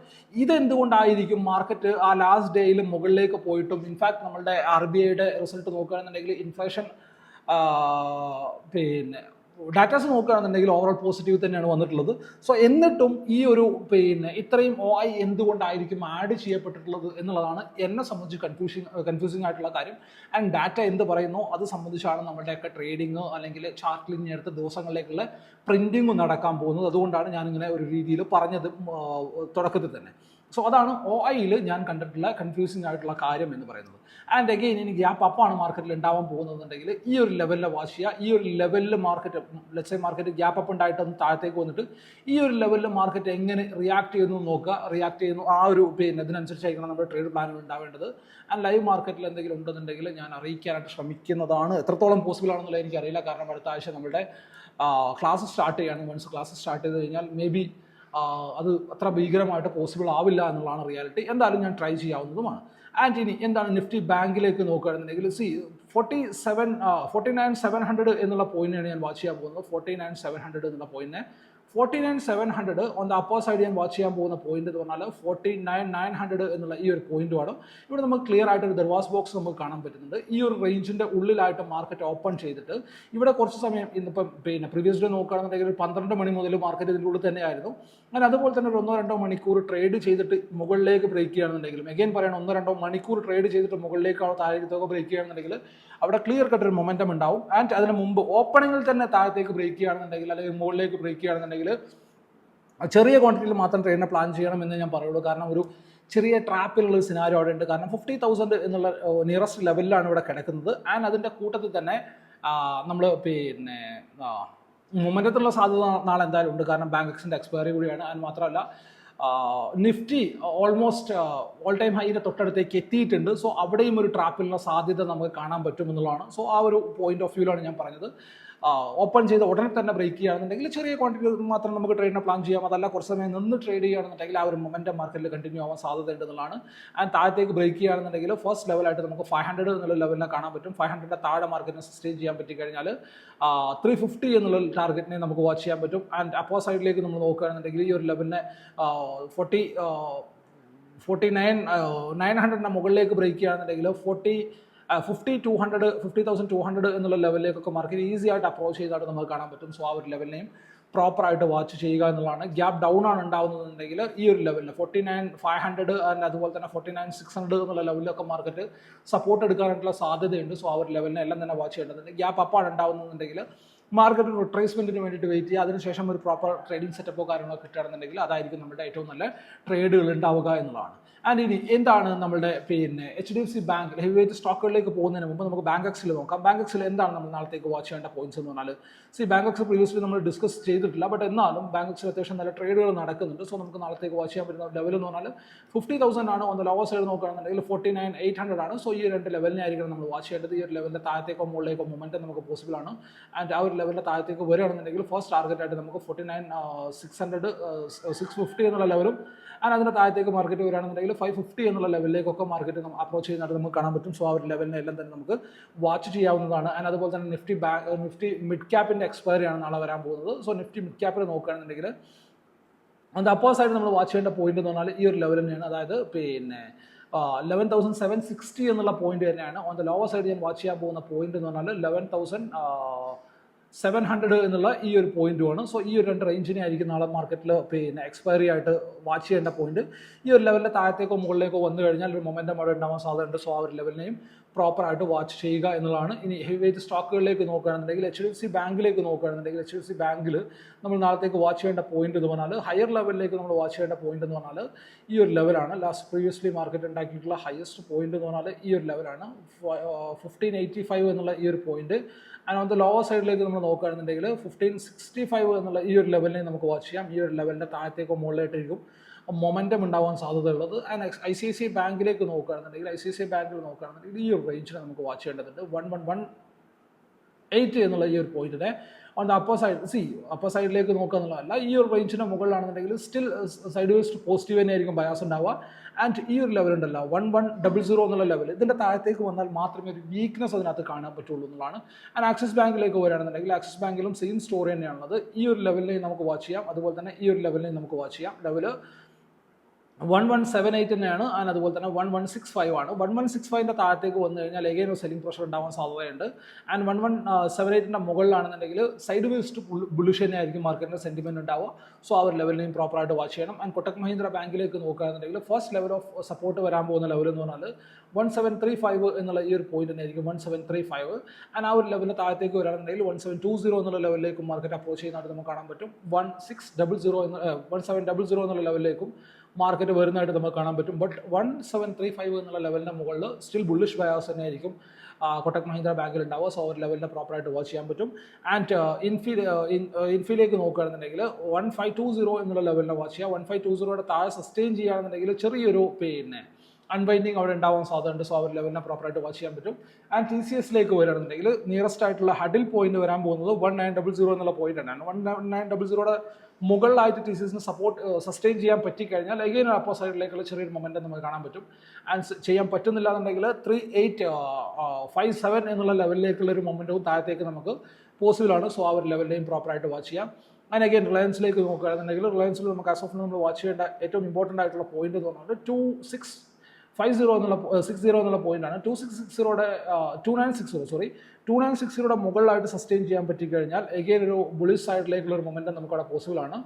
ഇതെന്തുകൊണ്ടായിരിക്കും മാർക്കറ്റ് ആ ലാസ്റ്റ് ഡേയിൽ മുകളിലേക്ക് പോയിട്ടും ഇൻഫാക്ട് നമ്മളുടെ ആർ ബി ഐയുടെ റിസൾട്ട് നോക്കുകയാണെന്നുണ്ടെങ്കിൽ ഇൻഫ്ലേഷൻ പിന്നെ ഡാറ്റാസ് നോക്കുകയാണെന്നുണ്ടെങ്കിൽ ഓവറോൾ പോസിറ്റീവ് തന്നെയാണ് വന്നിട്ടുള്ളത്. സോ എന്നിട്ടും ഈ ഒരു പിന്നെ ഇത്രയും ഒ ഐ എന്തുകൊണ്ടായിരിക്കും ആഡ് ചെയ്യപ്പെട്ടിട്ടുള്ളത് എന്നുള്ളതാണ് എന്നെ സംബന്ധിച്ച് കൺഫ്യൂഷൻ കൺഫ്യൂസിങ് ആയിട്ടുള്ള കാര്യം. ആൻഡ് ഡാറ്റ എന്ത് പറയുന്നു? അത് സംബന്ധിച്ചാണ് നമ്മുടെയൊക്കെ ട്രേഡിങ് അല്ലെങ്കിൽ ചാർട്ടിൽ ഇനി അടുത്ത ദിവസങ്ങളിലേക്കുള്ള പ്രിന്റിങ് നടക്കാൻ പോകുന്നത്. അതുകൊണ്ടാണ് ഞാനിങ്ങനെ ഒരു രീതിയിൽ പറഞ്ഞത് തുടക്കത്തിൽ തന്നെ. സോ അതാണ് ഒ ഐയിൽ ഞാൻ കണ്ടിട്ടുള്ള കൺഫ്യൂസിങ് ആയിട്ടുള്ള കാര്യം എന്ന് പറയുന്നത്. ആൻഡ് അഗെയിൻ ഇനി ഗ്യാപ്പ് അപ്പാണ് മാർക്കറ്റിൽ ഉണ്ടാവാൻ പോകുന്നതെന്നുണ്ടെങ്കിൽ ഈ ഒരു ലെവലിൽ വാച്ച് ചെയ്യുക ഈ ഒരു ലെവലിൽ market let's market gap up ഉണ്ടായിട്ടൊന്ന് താഴത്തേക്ക് വന്നിട്ട് ഈ ഒരു ലെവലിൽ മാർക്കറ്റ് എങ്ങനെ റിയാക്ട് ചെയ്യുന്നു നോക്കുക. റിയാക്ട് ചെയ്യുന്നു ആ ഒരു പിന്നെ അതിനനുസരിച്ചായിരിക്കണം നമ്മുടെ ട്രേഡ് പ്ലാനുകൾ ഉണ്ടാവേണ്ടത്. ആൻഡ് ലൈവ് മാർക്കറ്റിൽ എന്തെങ്കിലും ഉണ്ടെന്നുണ്ടെങ്കിൽ ഞാൻ അറിയിക്കാനായിട്ട് ശ്രമിക്കുന്നതാണ്. എത്രത്തോളം പോസിബിൾ ആണെന്നുള്ളത് എനിക്കറിയില്ല. കാരണം അടുത്ത ആഴ്ച നമ്മുടെ ക്ലാസ് സ്റ്റാർട്ട് ചെയ്യാണ്. വൺസ് ക്ലാസ് സ്റ്റാർട്ട് ചെയ്ത് കഴിഞ്ഞാൽ മേ ബി അത് അത്ര ഭീകരമായിട്ട് പോസിബിൾ ആവില്ല എന്നുള്ളതാണ് റിയാലിറ്റി എന്തായാലും ഞാൻ ട്രൈ ചെയ്യാവുന്നതുമാണ്. ആൻഡ് ഇനി എന്താണ് നിഫ്റ്റി ബാങ്കിലേക്ക് നോക്കുകയാണെന്നുണ്ടെങ്കിൽ see forty seven forty nine seven hundred എന്നുള്ള പോയിന്റാണ് ഞാൻ വാച്ച് ചെയ്യാൻ പോകുന്നത്. ഫോർട്ടി നയൻ സെവൻ ഹൺഡ്രഡ് എന്നുള്ള പോയിന്റിനെ forty nine seven hundred on the upper side ഞാൻ വാച്ച് ചെയ്യാൻ പോകുന്ന പോയിന്റ് എന്ന് പറഞ്ഞാൽ ഫോർട്ടി നയൻ നയൻ ഹൺഡ്രഡ് എന്നുള്ള ഈ ഒരു പോയിന്റ് പോയിന്റുമാണ് ഇവിടെ നമുക്ക് ക്ലിയർ ആയിട്ട് ഒരു ദർവാസ് ബോക്സ് നമുക്ക് കാണാൻ പറ്റുന്നുണ്ട്. ഈ ഒരു റേഞ്ചിന്റെ ഉള്ളിലായിട്ട് മാർക്കറ്റ് ഓപ്പൺ ചെയ്തിട്ട് ഇവിടെ കുറച്ച് സമയം ഇന്നിപ്പം പിന്നെ പ്രീവിയസ് ഡേ നോക്കുകയാണെന്നുണ്ടെങ്കിൽ ഒരു പന്ത്രണ്ട് മണി മുതൽ മാർക്കറ്റ് ഇതിന്റെ ഉള്ളിൽ തന്നെയായിരുന്നു അങ്ങനെ അതുപോലെ തന്നെ ഒരു ഒന്നോ രണ്ടോ മണിക്കൂർ ട്രേഡ് ചെയ്തിട്ട് മുകളിലേക്ക് ബ്രേക്ക് ചെയ്യുകയാണെന്നുണ്ടെങ്കിലും എഗെയിൻ പറയണം ഒന്നോ രണ്ടോ മണിക്കൂർ ട്രേഡ് ചെയ്തിട്ട് മുകളിലേക്കാണോ താഴേക്കൊക്കെ ബ്രേക്ക് ചെയ്യുകയാണെന്നുണ്ടെങ്കിൽ അവിടെ ക്ലിയർ കട്ട് ഒരു മൊമെന്റം ഉണ്ടാവും. ആൻഡ് അതിന് മുമ്പ് ഓപ്പണിങ്ങിൽ തന്നെ താഴത്തേക്ക് ബ്രേക്ക് ചെയ്യുകയാണെന്നുണ്ടെങ്കിൽ അല്ലെങ്കിൽ മുകളിലേക്ക് ബ്രേക്ക് ചെയ്യുകയാണെന്നുണ്ടെങ്കിൽ ചെറിയ ക്വാണ്ടിറ്റിയിൽ മാത്രം ട്രെയിനിനെ പ്ലാൻ ചെയ്യണം എന്ന് ഞാൻ പറയുള്ളൂ. കാരണം ഒരു ചെറിയ ട്രാപ്പിലുള്ള സിനാരോ അവിടെ ഉണ്ട്. കാരണം ഫിഫ്റ്റി തൗസൻഡ് എന്നുള്ള നിയറസ്റ്റ് ലെവലിലാണ് ഇവിടെ കിടക്കുന്നത്. ആൻഡ് അതിന്റെ കൂട്ടത്തിൽ തന്നെ നമ്മൾ പിന്നെ മൊമെന്റത്തിലുള്ള സാധ്യത നാളെ എന്തായാലും ഉണ്ട്. കാരണം ബാങ്ക് എക്സിന്റെ എക്സ്പയറി കൂടിയാണ്. അത് മാത്രമല്ല നിഫ്റ്റി ഓൾമോസ്റ്റ് ഓൾ ടൈം ഹൈന്റെ തൊട്ടടുത്തേക്ക് എത്തിയിട്ടുണ്ട്. സോ അവിടെയും ഒരു ട്രാപ്പിലുള്ള സാധ്യത നമുക്ക് കാണാൻ പറ്റുമെന്നുള്ളതാണ് സോ ആ ഒരു പോയിന്റ് ഓഫ് വ്യൂവിലാണ് ഞാൻ പറഞ്ഞത്. ഓപ്പൺ ചെയ്ത് ഉടനെ തന്നെ ബ്രേക്ക് ചെയ്യുകയാണെന്നുണ്ടെങ്കിൽ ചെറിയ ക്വാണ്ടിറ്റി മാത്രം നമുക്ക് ട്രേഡിനെ പ്ലാൻ ചെയ്യാം. അതല്ല കുറച്ച് സമയം നിന്ന് ട്രേഡ് ചെയ്യുകയാണെന്നുണ്ടെങ്കിൽ ആ ഒരു മൊമെന്റം മാർക്കറ്റിൽ കണ്ടിന്യൂ ആവാൻ സാധ്യത ഉണ്ടെന്നുള്ളതാണ് ആൻഡ് താഴത്തേക്ക് ബ്രേക്ക് ചെയ്യുകയാണെന്നുണ്ടെങ്കിൽ ഫസ്റ്റ് ലെവലായിട്ട് നമുക്ക് ഫൈവ് ഹൺഡ്രഡ് എന്നുള്ള ലെവലിനെ കാണാൻ പറ്റും. ഫൈവ് ഹൺഡ്രഡിന്റെ താഴെ മാർക്കറ്റിനെ സസ്റ്റെയിൻ ചെയ്യാൻ പറ്റി കഴിഞ്ഞാൽ ത്രീ ഫിഫ്റ്റി എന്നുള്ള ടാർഗറ്റിനെ നമുക്ക് വാച്ച് ചെയ്യാൻ പറ്റും. ആൻഡ് അപ്പോ സൈഡിലേക്ക് നമ്മൾ നോക്കുകയാണെന്നുണ്ടെങ്കിൽ ഈ ഒരു ലെവലിനെ ഫോർട്ടി ഫോർട്ടി നയൻ നയൻ ഹൺഡ്രഡിന്റെ മുകളിലേക്ക് ബ്രേക്ക് ചെയ്യുകയാണെന്നുണ്ടെങ്കിൽ forty fifty two hundred fifty thousand two hundred എന്നുള്ള ലെവലിലേക്കൊക്കെ മാർക്കറ്റ് ഈസി ആയിട്ട് അപ്രോച്ച് ചെയ്തായിട്ട് നമുക്ക് കാണാൻ പറ്റും. സോ ആ ഒരു ലെവലിനെയും പ്രോപ്പറായിട്ട് വാച്ച് ചെയ്യുക എന്നുള്ളതാണ്. ഗ്യാപ്പ് ഡൗൺ ആണ് ഉണ്ടാകുന്നതെന്നുണ്ടെങ്കിൽ ഈ ഒരു ലെവലിൽ forty nine five hundred and അതുപോലെ തന്നെ ഫോർട്ടി നയൻ സിക്സ് ഹൺഡ്രഡ് എന്നുള്ള ലെവലിലൊക്കെ മാർക്കറ്റ് സപ്പോർട്ട് എടുക്കാനായിട്ടുള്ള സാധ്യതയുണ്ട്. സോ ആ ഒരു ലെവലിനെ എല്ലാം തന്നെ വാച്ച് ചെയ്യേണ്ടതുണ്ട്. ഗ്യാപ്പ് അപ്പാണ് ഉണ്ടാകുന്നതെന്നുണ്ടെങ്കിൽ മാർക്കറ്റ് റിട്രേസ്മെന്റിന് വേണ്ടിയിട്ട് വെയിറ്റ് ചെയ്യുക. അതിനുശേഷം ഒരു പ്രോപ്പർ ട്രേഡിംഗ് സെറ്റപ്പോ കാര്യങ്ങളോ കിട്ടുകയാണെന്നുണ്ടെങ്കിൽ അതായിരിക്കും നമ്മുടെ ഏറ്റവും നല്ല ട്രേഡുകൾ ഉണ്ടാവുക എന്നുള്ളതാണ്. ആൻഡ് ഇനി എന്താണ് നമ്മുടെ പിന്നെ H D F C bank heavy weight സ്റ്റോക്കുകളിലേക്ക് പോകുന്നതിന് മുമ്പ് നമുക്ക് ബാങ്ക് എക്സിൽ നോക്കാം. ബാങ്ക് എക്സിൽ എന്താണ് നമ്മൾ നാളത്തേക്ക് വാച്ച് ചെയ്യേണ്ട പോയിന്റ്സ് എന്ന് പറഞ്ഞാൽ സി ബാങ്ക് എക്സ് പ്രീവിയസ്ലി നമ്മൾ ഡിസ്കസ് ചെയ്തിട്ടില്ല. ബട്ട് എന്നാലും ബാങ്ക് എക്സിൽ അത്യാവശ്യം നല്ല ട്രേഡുകൾ നടക്കുന്നുണ്ട്. സോ നമുക്ക് നാളത്തേക്ക് വാച്ച് ചെയ്യാൻ പറ്റുന്ന ലെവൽ എന്ന് പറഞ്ഞാൽ ഫിഫ്റ്റി തൗസൻഡ് ആണ്. ഒന്ന് ലോവർ സൈഡ് നോക്കുകയാണെന്നുണ്ടെങ്കിൽ ഫോർട്ടി നയൻ എയ്റ്റ് ഹൺഡ്രഡ് ആണ്. സോ ഈ രണ്ട് ലെവലിനെ ആയിരിക്കണം നമ്മൾ വാച്ച് ചെയ്യേണ്ടത്. ഈ ഒരു ലെവലിന്റെ താഴത്തേക്കോ മുകളിലേക്കോ മൊമെന്റം നമുക്ക് പോസിബിൾ ആണ്. ആൻഡ് ആ ഒരു ലെവലിന്റെ താഴത്തേക്ക് വരികയാണെന്നുണ്ടെങ്കിൽ ഫസ്റ്റ് ടാർഗറ്റ് ആയിട്ട് നമുക്ക് forty nine six hundred six fifty എന്നുള്ള ലെവലും ആൻഡ് അതിന്റെ താഴത്തേക്ക് മാർക്കറ്റ് വരികയാണെന്നുണ്ടെങ്കിൽ ഫൈവ് ഫിഫ്റ്റി എന്നുള്ള ലെവലിലേക്കൊക്കെ മാർക്കറ്റ് അപ്രോച്ച് ചെയ്യുന്നതായിട്ട് നമുക്ക് കാണാൻ പറ്റും. സോ ആ ഒരു ലെവലിനെ എല്ലാം തന്നെ നമുക്ക് വാച്ച് ചെയ്യാവുന്നതാണ്. ആൻഡ് അതുപോലെ തന്നെ നിഫ്റ്റി ബാങ്ക് നിഫ്റ്റി മിഡ് ക്യാപ്പിന്റെ എക്സ്പയറി ആണ് നാളെ വരാൻ പോകുന്നത്. സോ നിഫ്റ്റി മിഡ് ക്യാപ്പിൽ നോക്കുകയാണെന്നുണ്ടെങ്കിൽ അത് അപ്പർ സൈഡ് നമ്മൾ വാച്ച് ചെയ്യേണ്ട പോയിന്റ് എന്ന് പറഞ്ഞാൽ ഈ ഒരു ലെവൽ തന്നെയാണ്. അതായത് പിന്നെ ലെവൻ തൗസൻഡ് സെവൻ സിക്സ്റ്റി എന്നുള്ള പോയിന്റ് തന്നെയാണ്. ഓൺ ദ ലോവർ സൈഡ് ഞാൻ വാച്ച് ചെയ്യാൻ പോകുന്ന പോയിന്റ് എന്ന് പറഞ്ഞാൽ ലെവൻ തൗസൻഡ് സെവൻ ഹൺഡ്രഡ് എന്നുള്ള ഈ ഒരു പോയിന്റുമാണ് സോ ഈ ഒരു രണ്ട് റേഞ്ചിനെ ആയിരിക്കും നാളെ മാർക്കറ്റിൽ പിന്നെ എക്സ്പയറി ആയിട്ട് വാച്ച് ചെയ്യേണ്ട പോയിന്റ് ഈ ഒരു ലെവലിന്റെ താഴത്തേക്കോ മുകളിലേക്കോ വന്നു കഴിഞ്ഞാൽ ഒരു മൊമെന്റം അവിടെ ഉണ്ടാവാൻ സാധ്യതയുണ്ട്. സോ ആ ഒരു ലെവലിനെയും പ്രോപ്പറായിട്ട് വാച്ച് ചെയ്യുക എന്നുള്ളതാണ്. ഇനി ഹെവി വെയിറ്റ് സ്റ്റോക്കുകളിലേക്ക് നോക്കുകയാണെന്നുണ്ടെങ്കിൽ എച്ച് ഡി എഫ് സി ബാങ്കിലേക്ക് നോക്കുകയാണെന്നുണ്ടെങ്കിൽ എച്ച് ഡി എഫ് സി ബാങ്കിൽ നമ്മൾ നാളത്തേക്ക് വാച്ച് ചെയ്യേണ്ട പോയിന്റ് എന്ന് പറഞ്ഞാൽ ഹയർ ലെവലിലേക്ക് നമ്മൾ വാച്ച് ചെയ്യേണ്ട പോയിന്റ് എന്ന് പറഞ്ഞാൽ ഈ ഒരു ലെവലാണ് ലാസ്റ്റ് പ്രീവിയസ്ലി മാർക്കറ്റ് ഉണ്ടാക്കിയിട്ടുള്ള ഹയസ്റ്റ് പോയിന്റ് എന്ന് പറഞ്ഞാൽ ഈ ഒരു ലെവലാണ് ഫിഫ്റ്റീൻ എയ്റ്റി ഫൈവ് എന്നുള്ള ഈ ഒരു point and on the lower സൈഡിലേക്ക് നമ്മൾ നോക്കുകയാണെന്നുണ്ടെങ്കിൽ ഫിഫ്റ്റീൻ സിക്സ്റ്റി ഫൈവ് എന്നുള്ള ഈ ഒരു ലെവലിനെ നമുക്ക് വാച്ച് ചെയ്യാം. ഈ ഒരു ലെവലിന്റെ താഴത്തേക്കോ മുകളിലായിട്ടായിരിക്കും മൊമെന്റം ഉണ്ടാവാൻ സാധ്യതയുള്ളത്. ആൻഡ് ഐ സി സി ബാങ്കിലേക്ക് നോക്കുകയാണെന്നുണ്ടെങ്കിൽ ഐ സി സി ബാങ്കിൽ നോക്കുകയാണെന്നുണ്ടെങ്കിൽ ഈ ഒരു റേഞ്ചിനെ നമുക്ക് വാച്ച് ചെയ്യേണ്ടതുണ്ട്. വൺ വൺ വൺ എയ്റ്റ് എന്നുള്ള ഈ ഒരു പോയിന്റിനെ on the upper side C upper സൈഡിലേക്ക് നോക്കുക എന്നുള്ളതല്ല ഈ ഒരു റേഞ്ചിന് മുകളിലാണെന്നുണ്ടെങ്കിൽ സ്റ്റിൽ സൈഡ് വേസ്റ്റ് പോസിറ്റീവ് തന്നെയായിരിക്കും ബയാസ് ഉണ്ടാവുക. ആൻഡ് ഈ ഒരു ലെവലുണ്ടല്ലോ വൺ വൺ ഡബിൾ സീറോ എന്നുള്ള ലെവൽ ഇതിന്റെ താഴത്തേക്ക് വന്നാൽ മാത്രമേ ഒരു വീക്ക്നെസ് അതിനകത്ത് കാണാൻ പറ്റുള്ളൂ എന്നുള്ളതാണ്. ആൻഡ് ആക്സിസ് ബാങ്കിലേക്ക് വരികയാണെന്നുണ്ടെങ്കിൽ ആക്സിസ് ബാങ്കിലും സെയിം സ്റ്റോറി തന്നെയാണുള്ളത്. ഈ ഒരു ലെവലിനെയും നമുക്ക് വാച്ച് ചെയ്യാം. അതുപോലെ തന്നെ ഈ ഒരു ലെവലിനെയും നമുക്ക് വാച്ച് ചെയ്യാം. Level one one seven eight തന്നെയാണ്. ആൻഡ് അതുപോലെ തന്നെ വൺ വൺ സിക്സ് ഫൈവ് ആണ്. വൺ വൺ സിക്സ് ഫൈവിന്റെ താഴത്തേക്ക് വന്നു കഴിഞ്ഞാൽ എഗെയിൻ ഒരു സെല്ലിംഗ് പ്രഷർ ഉണ്ടാവാൻ സാധ്യതയുണ്ട്. ആൻഡ് വൺ വൺ സെവൻ എയ്റ്റിന്റെ മുകളിലാണെന്നുണ്ടെങ്കിൽ സൈഡ് വേസ്റ്റ് ബുള്ളിഷ് തന്നെയായിരിക്കും മാർക്കറ്റിന്റെ സെന്റിമെന്റ് ഉണ്ടാവുക. സോ ആ ഒരു ലെവലിനെയും പ്രോപ്പറായിട്ട് വാച്ച് ചെയ്യണം. ആൻഡ് കൊട്ടക് മഹീന്ദ്ര ബാങ്കിലേക്ക് നോക്കുകയാണെന്നുണ്ടെങ്കിൽ ഫസ്റ്റ് ലെവൽ ഓഫ് സപ്പോർട്ട് വരാൻ പോകുന്ന ലെവൽ എന്ന് പറഞ്ഞാൽ വൺ സെവൻ ത്രീ ഫൈവ് എന്നുള്ള ഈ ഒരു പോയിന്റ് തന്നെയായിരിക്കും one seven three five and ആ ഒരു ലെവലിന് താഴത്തേക്ക് വരാണെന്നുണ്ടെങ്കിൽ വൺ സെവൻ ടു സീറോ എന്നുള്ള ലെവലിലേക്കും മാർക്കറ്റ് അപ്രോച്ച് ചെയ്യുന്നതായിട്ട് നമുക്ക് കാണാൻ പറ്റും. വൺ സിക്സ് ഡബിൾ സീറോ എന്ന വൺ സെവൻ ഡബിൾ സീറോ എന്നുള്ള ലെവലിലേക്കും മാർക്കറ്റ് വരുന്നതായിട്ട് നമുക്ക് കാണാൻ പറ്റും. But one seven three five എന്നുള്ള ലെവലിന്റെ മുകളിൽ സ്റ്റിൽ ബുള്ളിഷ് ബയാസ് തന്നെയായിരിക്കും കൊട്ടക് മഹീന്ദ്ര ബാങ്കിൽ ഉണ്ടാവുക സോ ഒരു ലെവലിനെ പ്രോപ്പറായിട്ട് വാച്ച് ചെയ്യാൻ പറ്റും. ആൻഡ് ഇൻഫി ഇൻഫിയിലേക്ക് നോക്കുകയാണെന്നുണ്ടെങ്കിൽ വൺ ഫൈവ് ടു സീറോ എന്നുള്ള ലെവലിനെ വാച്ച് ചെയ്യുക. വൺ ഫൈവ് ടു സീറോയുടെ താഴെ സസ്റ്റെയിൻ ചെയ്യുകയാണെന്നുണ്ടെങ്കിൽ ചെറിയൊരു പിന്നെ അൺബൈൻഡിങ് അവിടെ ഉണ്ടാവാൻ സാധ്യതയുണ്ട്. സോ അവർ ലെവലിനെ പ്രോപ്പറായിട്ട് വാച്ച് ചെയ്യാൻ പറ്റും. ആൻഡ് ടി സി എസിലേക്ക് വരികയാണെന്നുണ്ടെങ്കിൽ നിയറസ്റ്റ് ആയിട്ടുള്ള ഹഡിൽ പോയിന്റ് വരാൻ പോകുന്നത് വൺ നയൻ ഡബിൾ സീറോ എന്നുള്ള പോയിന്റ് തന്നെയാണ് വൺ നയൻ ഡബിൾ സീറോയുടെ മുകളിലായിട്ട് ടി സി എസിന് സപ്പോർട്ട് സസ്റ്റെയിൻ ചെയ്യാൻ പറ്റിക്കഴിഞ്ഞാൽ എഗെയിൻ അപ്പോ സൈഡിലേക്കുള്ള ചെറിയൊരു മൊമെന്റം നമുക്ക് കാണാൻ പറ്റും. ആൻഡ് ചെയ്യാൻ പറ്റുന്നില്ല എന്നുണ്ടെങ്കിൽ ത്രീ എയ്റ്റ് ഫൈവ് സെവൻ എന്നുള്ള ലെവലിലേക്കുള്ള ഒരു മൊമെന്റവും താഴത്തേക്ക് നമുക്ക് പോസിബിളാണ് സോ ആ ഒരു ലെവലിനെയും പ്രോപ്പറായിട്ട് വാച്ച് ചെയ്യാം. ആൻഡ് അഗൈൻ റിലയൻസിലേക്ക് നോക്കുകയാണെന്നുണ്ടെങ്കിൽ റിലയൻസിൽ നമുക്ക് ആസ് ഓഫ് നമ്മൾ വാച്ച് ചെയ്യേണ്ട ഏറ്റവും ഇമ്പോർട്ടന്റ് ആയിട്ടുള്ള പോയിന്റ് എന്ന് പറഞ്ഞാൽ ടു സിക്സ് ഫൈവ് സീറോ എന്നുള്ള സിക്സ് സീറോ എന്നുള്ള പോയിന്റാണ് two six six സീറോയുടെ two nine six zero sorry two nine six സീറോയുടെ മുകളിലായിട്ട് സസ്റ്റെയിൻ ചെയ്യാൻ പറ്റിക്കഴിഞ്ഞാൽ എഗെയിൻ ഒരു ബുളിഷ് സൈഡിലേക്കുള്ള ഒരു മൊമെന്റം നമുക്ക് അവിടെ പോസിബിൾ ആണ്.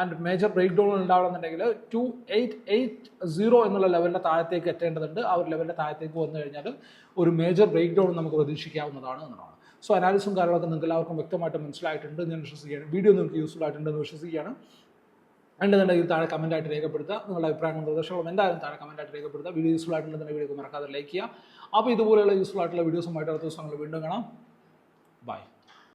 ആൻഡ് മേജർ ബ്രേക്ക് ഡൗൺ ഉണ്ടാവണമെന്നുണ്ടെങ്കിൽ ടു എയ്റ്റ് എയ്റ്റ് സീറോ എന്നുള്ള ലെവലിന്റെ താഴത്തേക്ക് എത്തേണ്ടതുണ്ട്. ആ ഒരു ലെവലിന്റെ താഴത്തേക്ക് വന്നു കഴിഞ്ഞാൽ ഒരു മേജർ ബ്രേക്ക് ഡൗൺ നമുക്ക് പ്രതീക്ഷിക്കാവുന്നതാണ് എന്നുള്ളതാണ്. സോ അനാലിസും കാര്യങ്ങളൊക്കെ നിങ്ങൾക്ക് എല്ലാവർക്കും വ്യക്തമായിട്ട് മനസ്സിലായിട്ടുണ്ട്. ഞാൻ വിശ്വസിക്കുകയാണ്. വീഡിയോ നിങ്ങൾക്ക് യൂസ്ഫുൾ ആയിട്ടുണ്ടെന്ന് വിശ്വസിക്കുകയാണ്. ഉണ്ടെന്നുണ്ടെങ്കിൽ താഴെ കമന്റ് ആയിട്ട് രേഖപ്പെടുത്തുക. നിങ്ങളുടെ അഭിപ്രായങ്ങളും നിർദ്ദേശങ്ങളും എന്തായാലും താഴെ കമന്റ് ആയിട്ട് രേഖപ്പെടുത്തുക. വീഡിയോ യൂസ്ഫുൾ ആയിട്ടുണ്ടെങ്കിൽ വീഡിയോ മറക്കാതെ ലൈക്ക് ചെയ്യുക. അപ്പോൾ ഇതുപോലെയുള്ള യൂസ്ഫുൾ ആയിട്ടുള്ള വീഡിയോസുമായിട്ട് അടുത്ത ദിവസങ്ങൾ വീണ്ടും കാണാം. ബൈ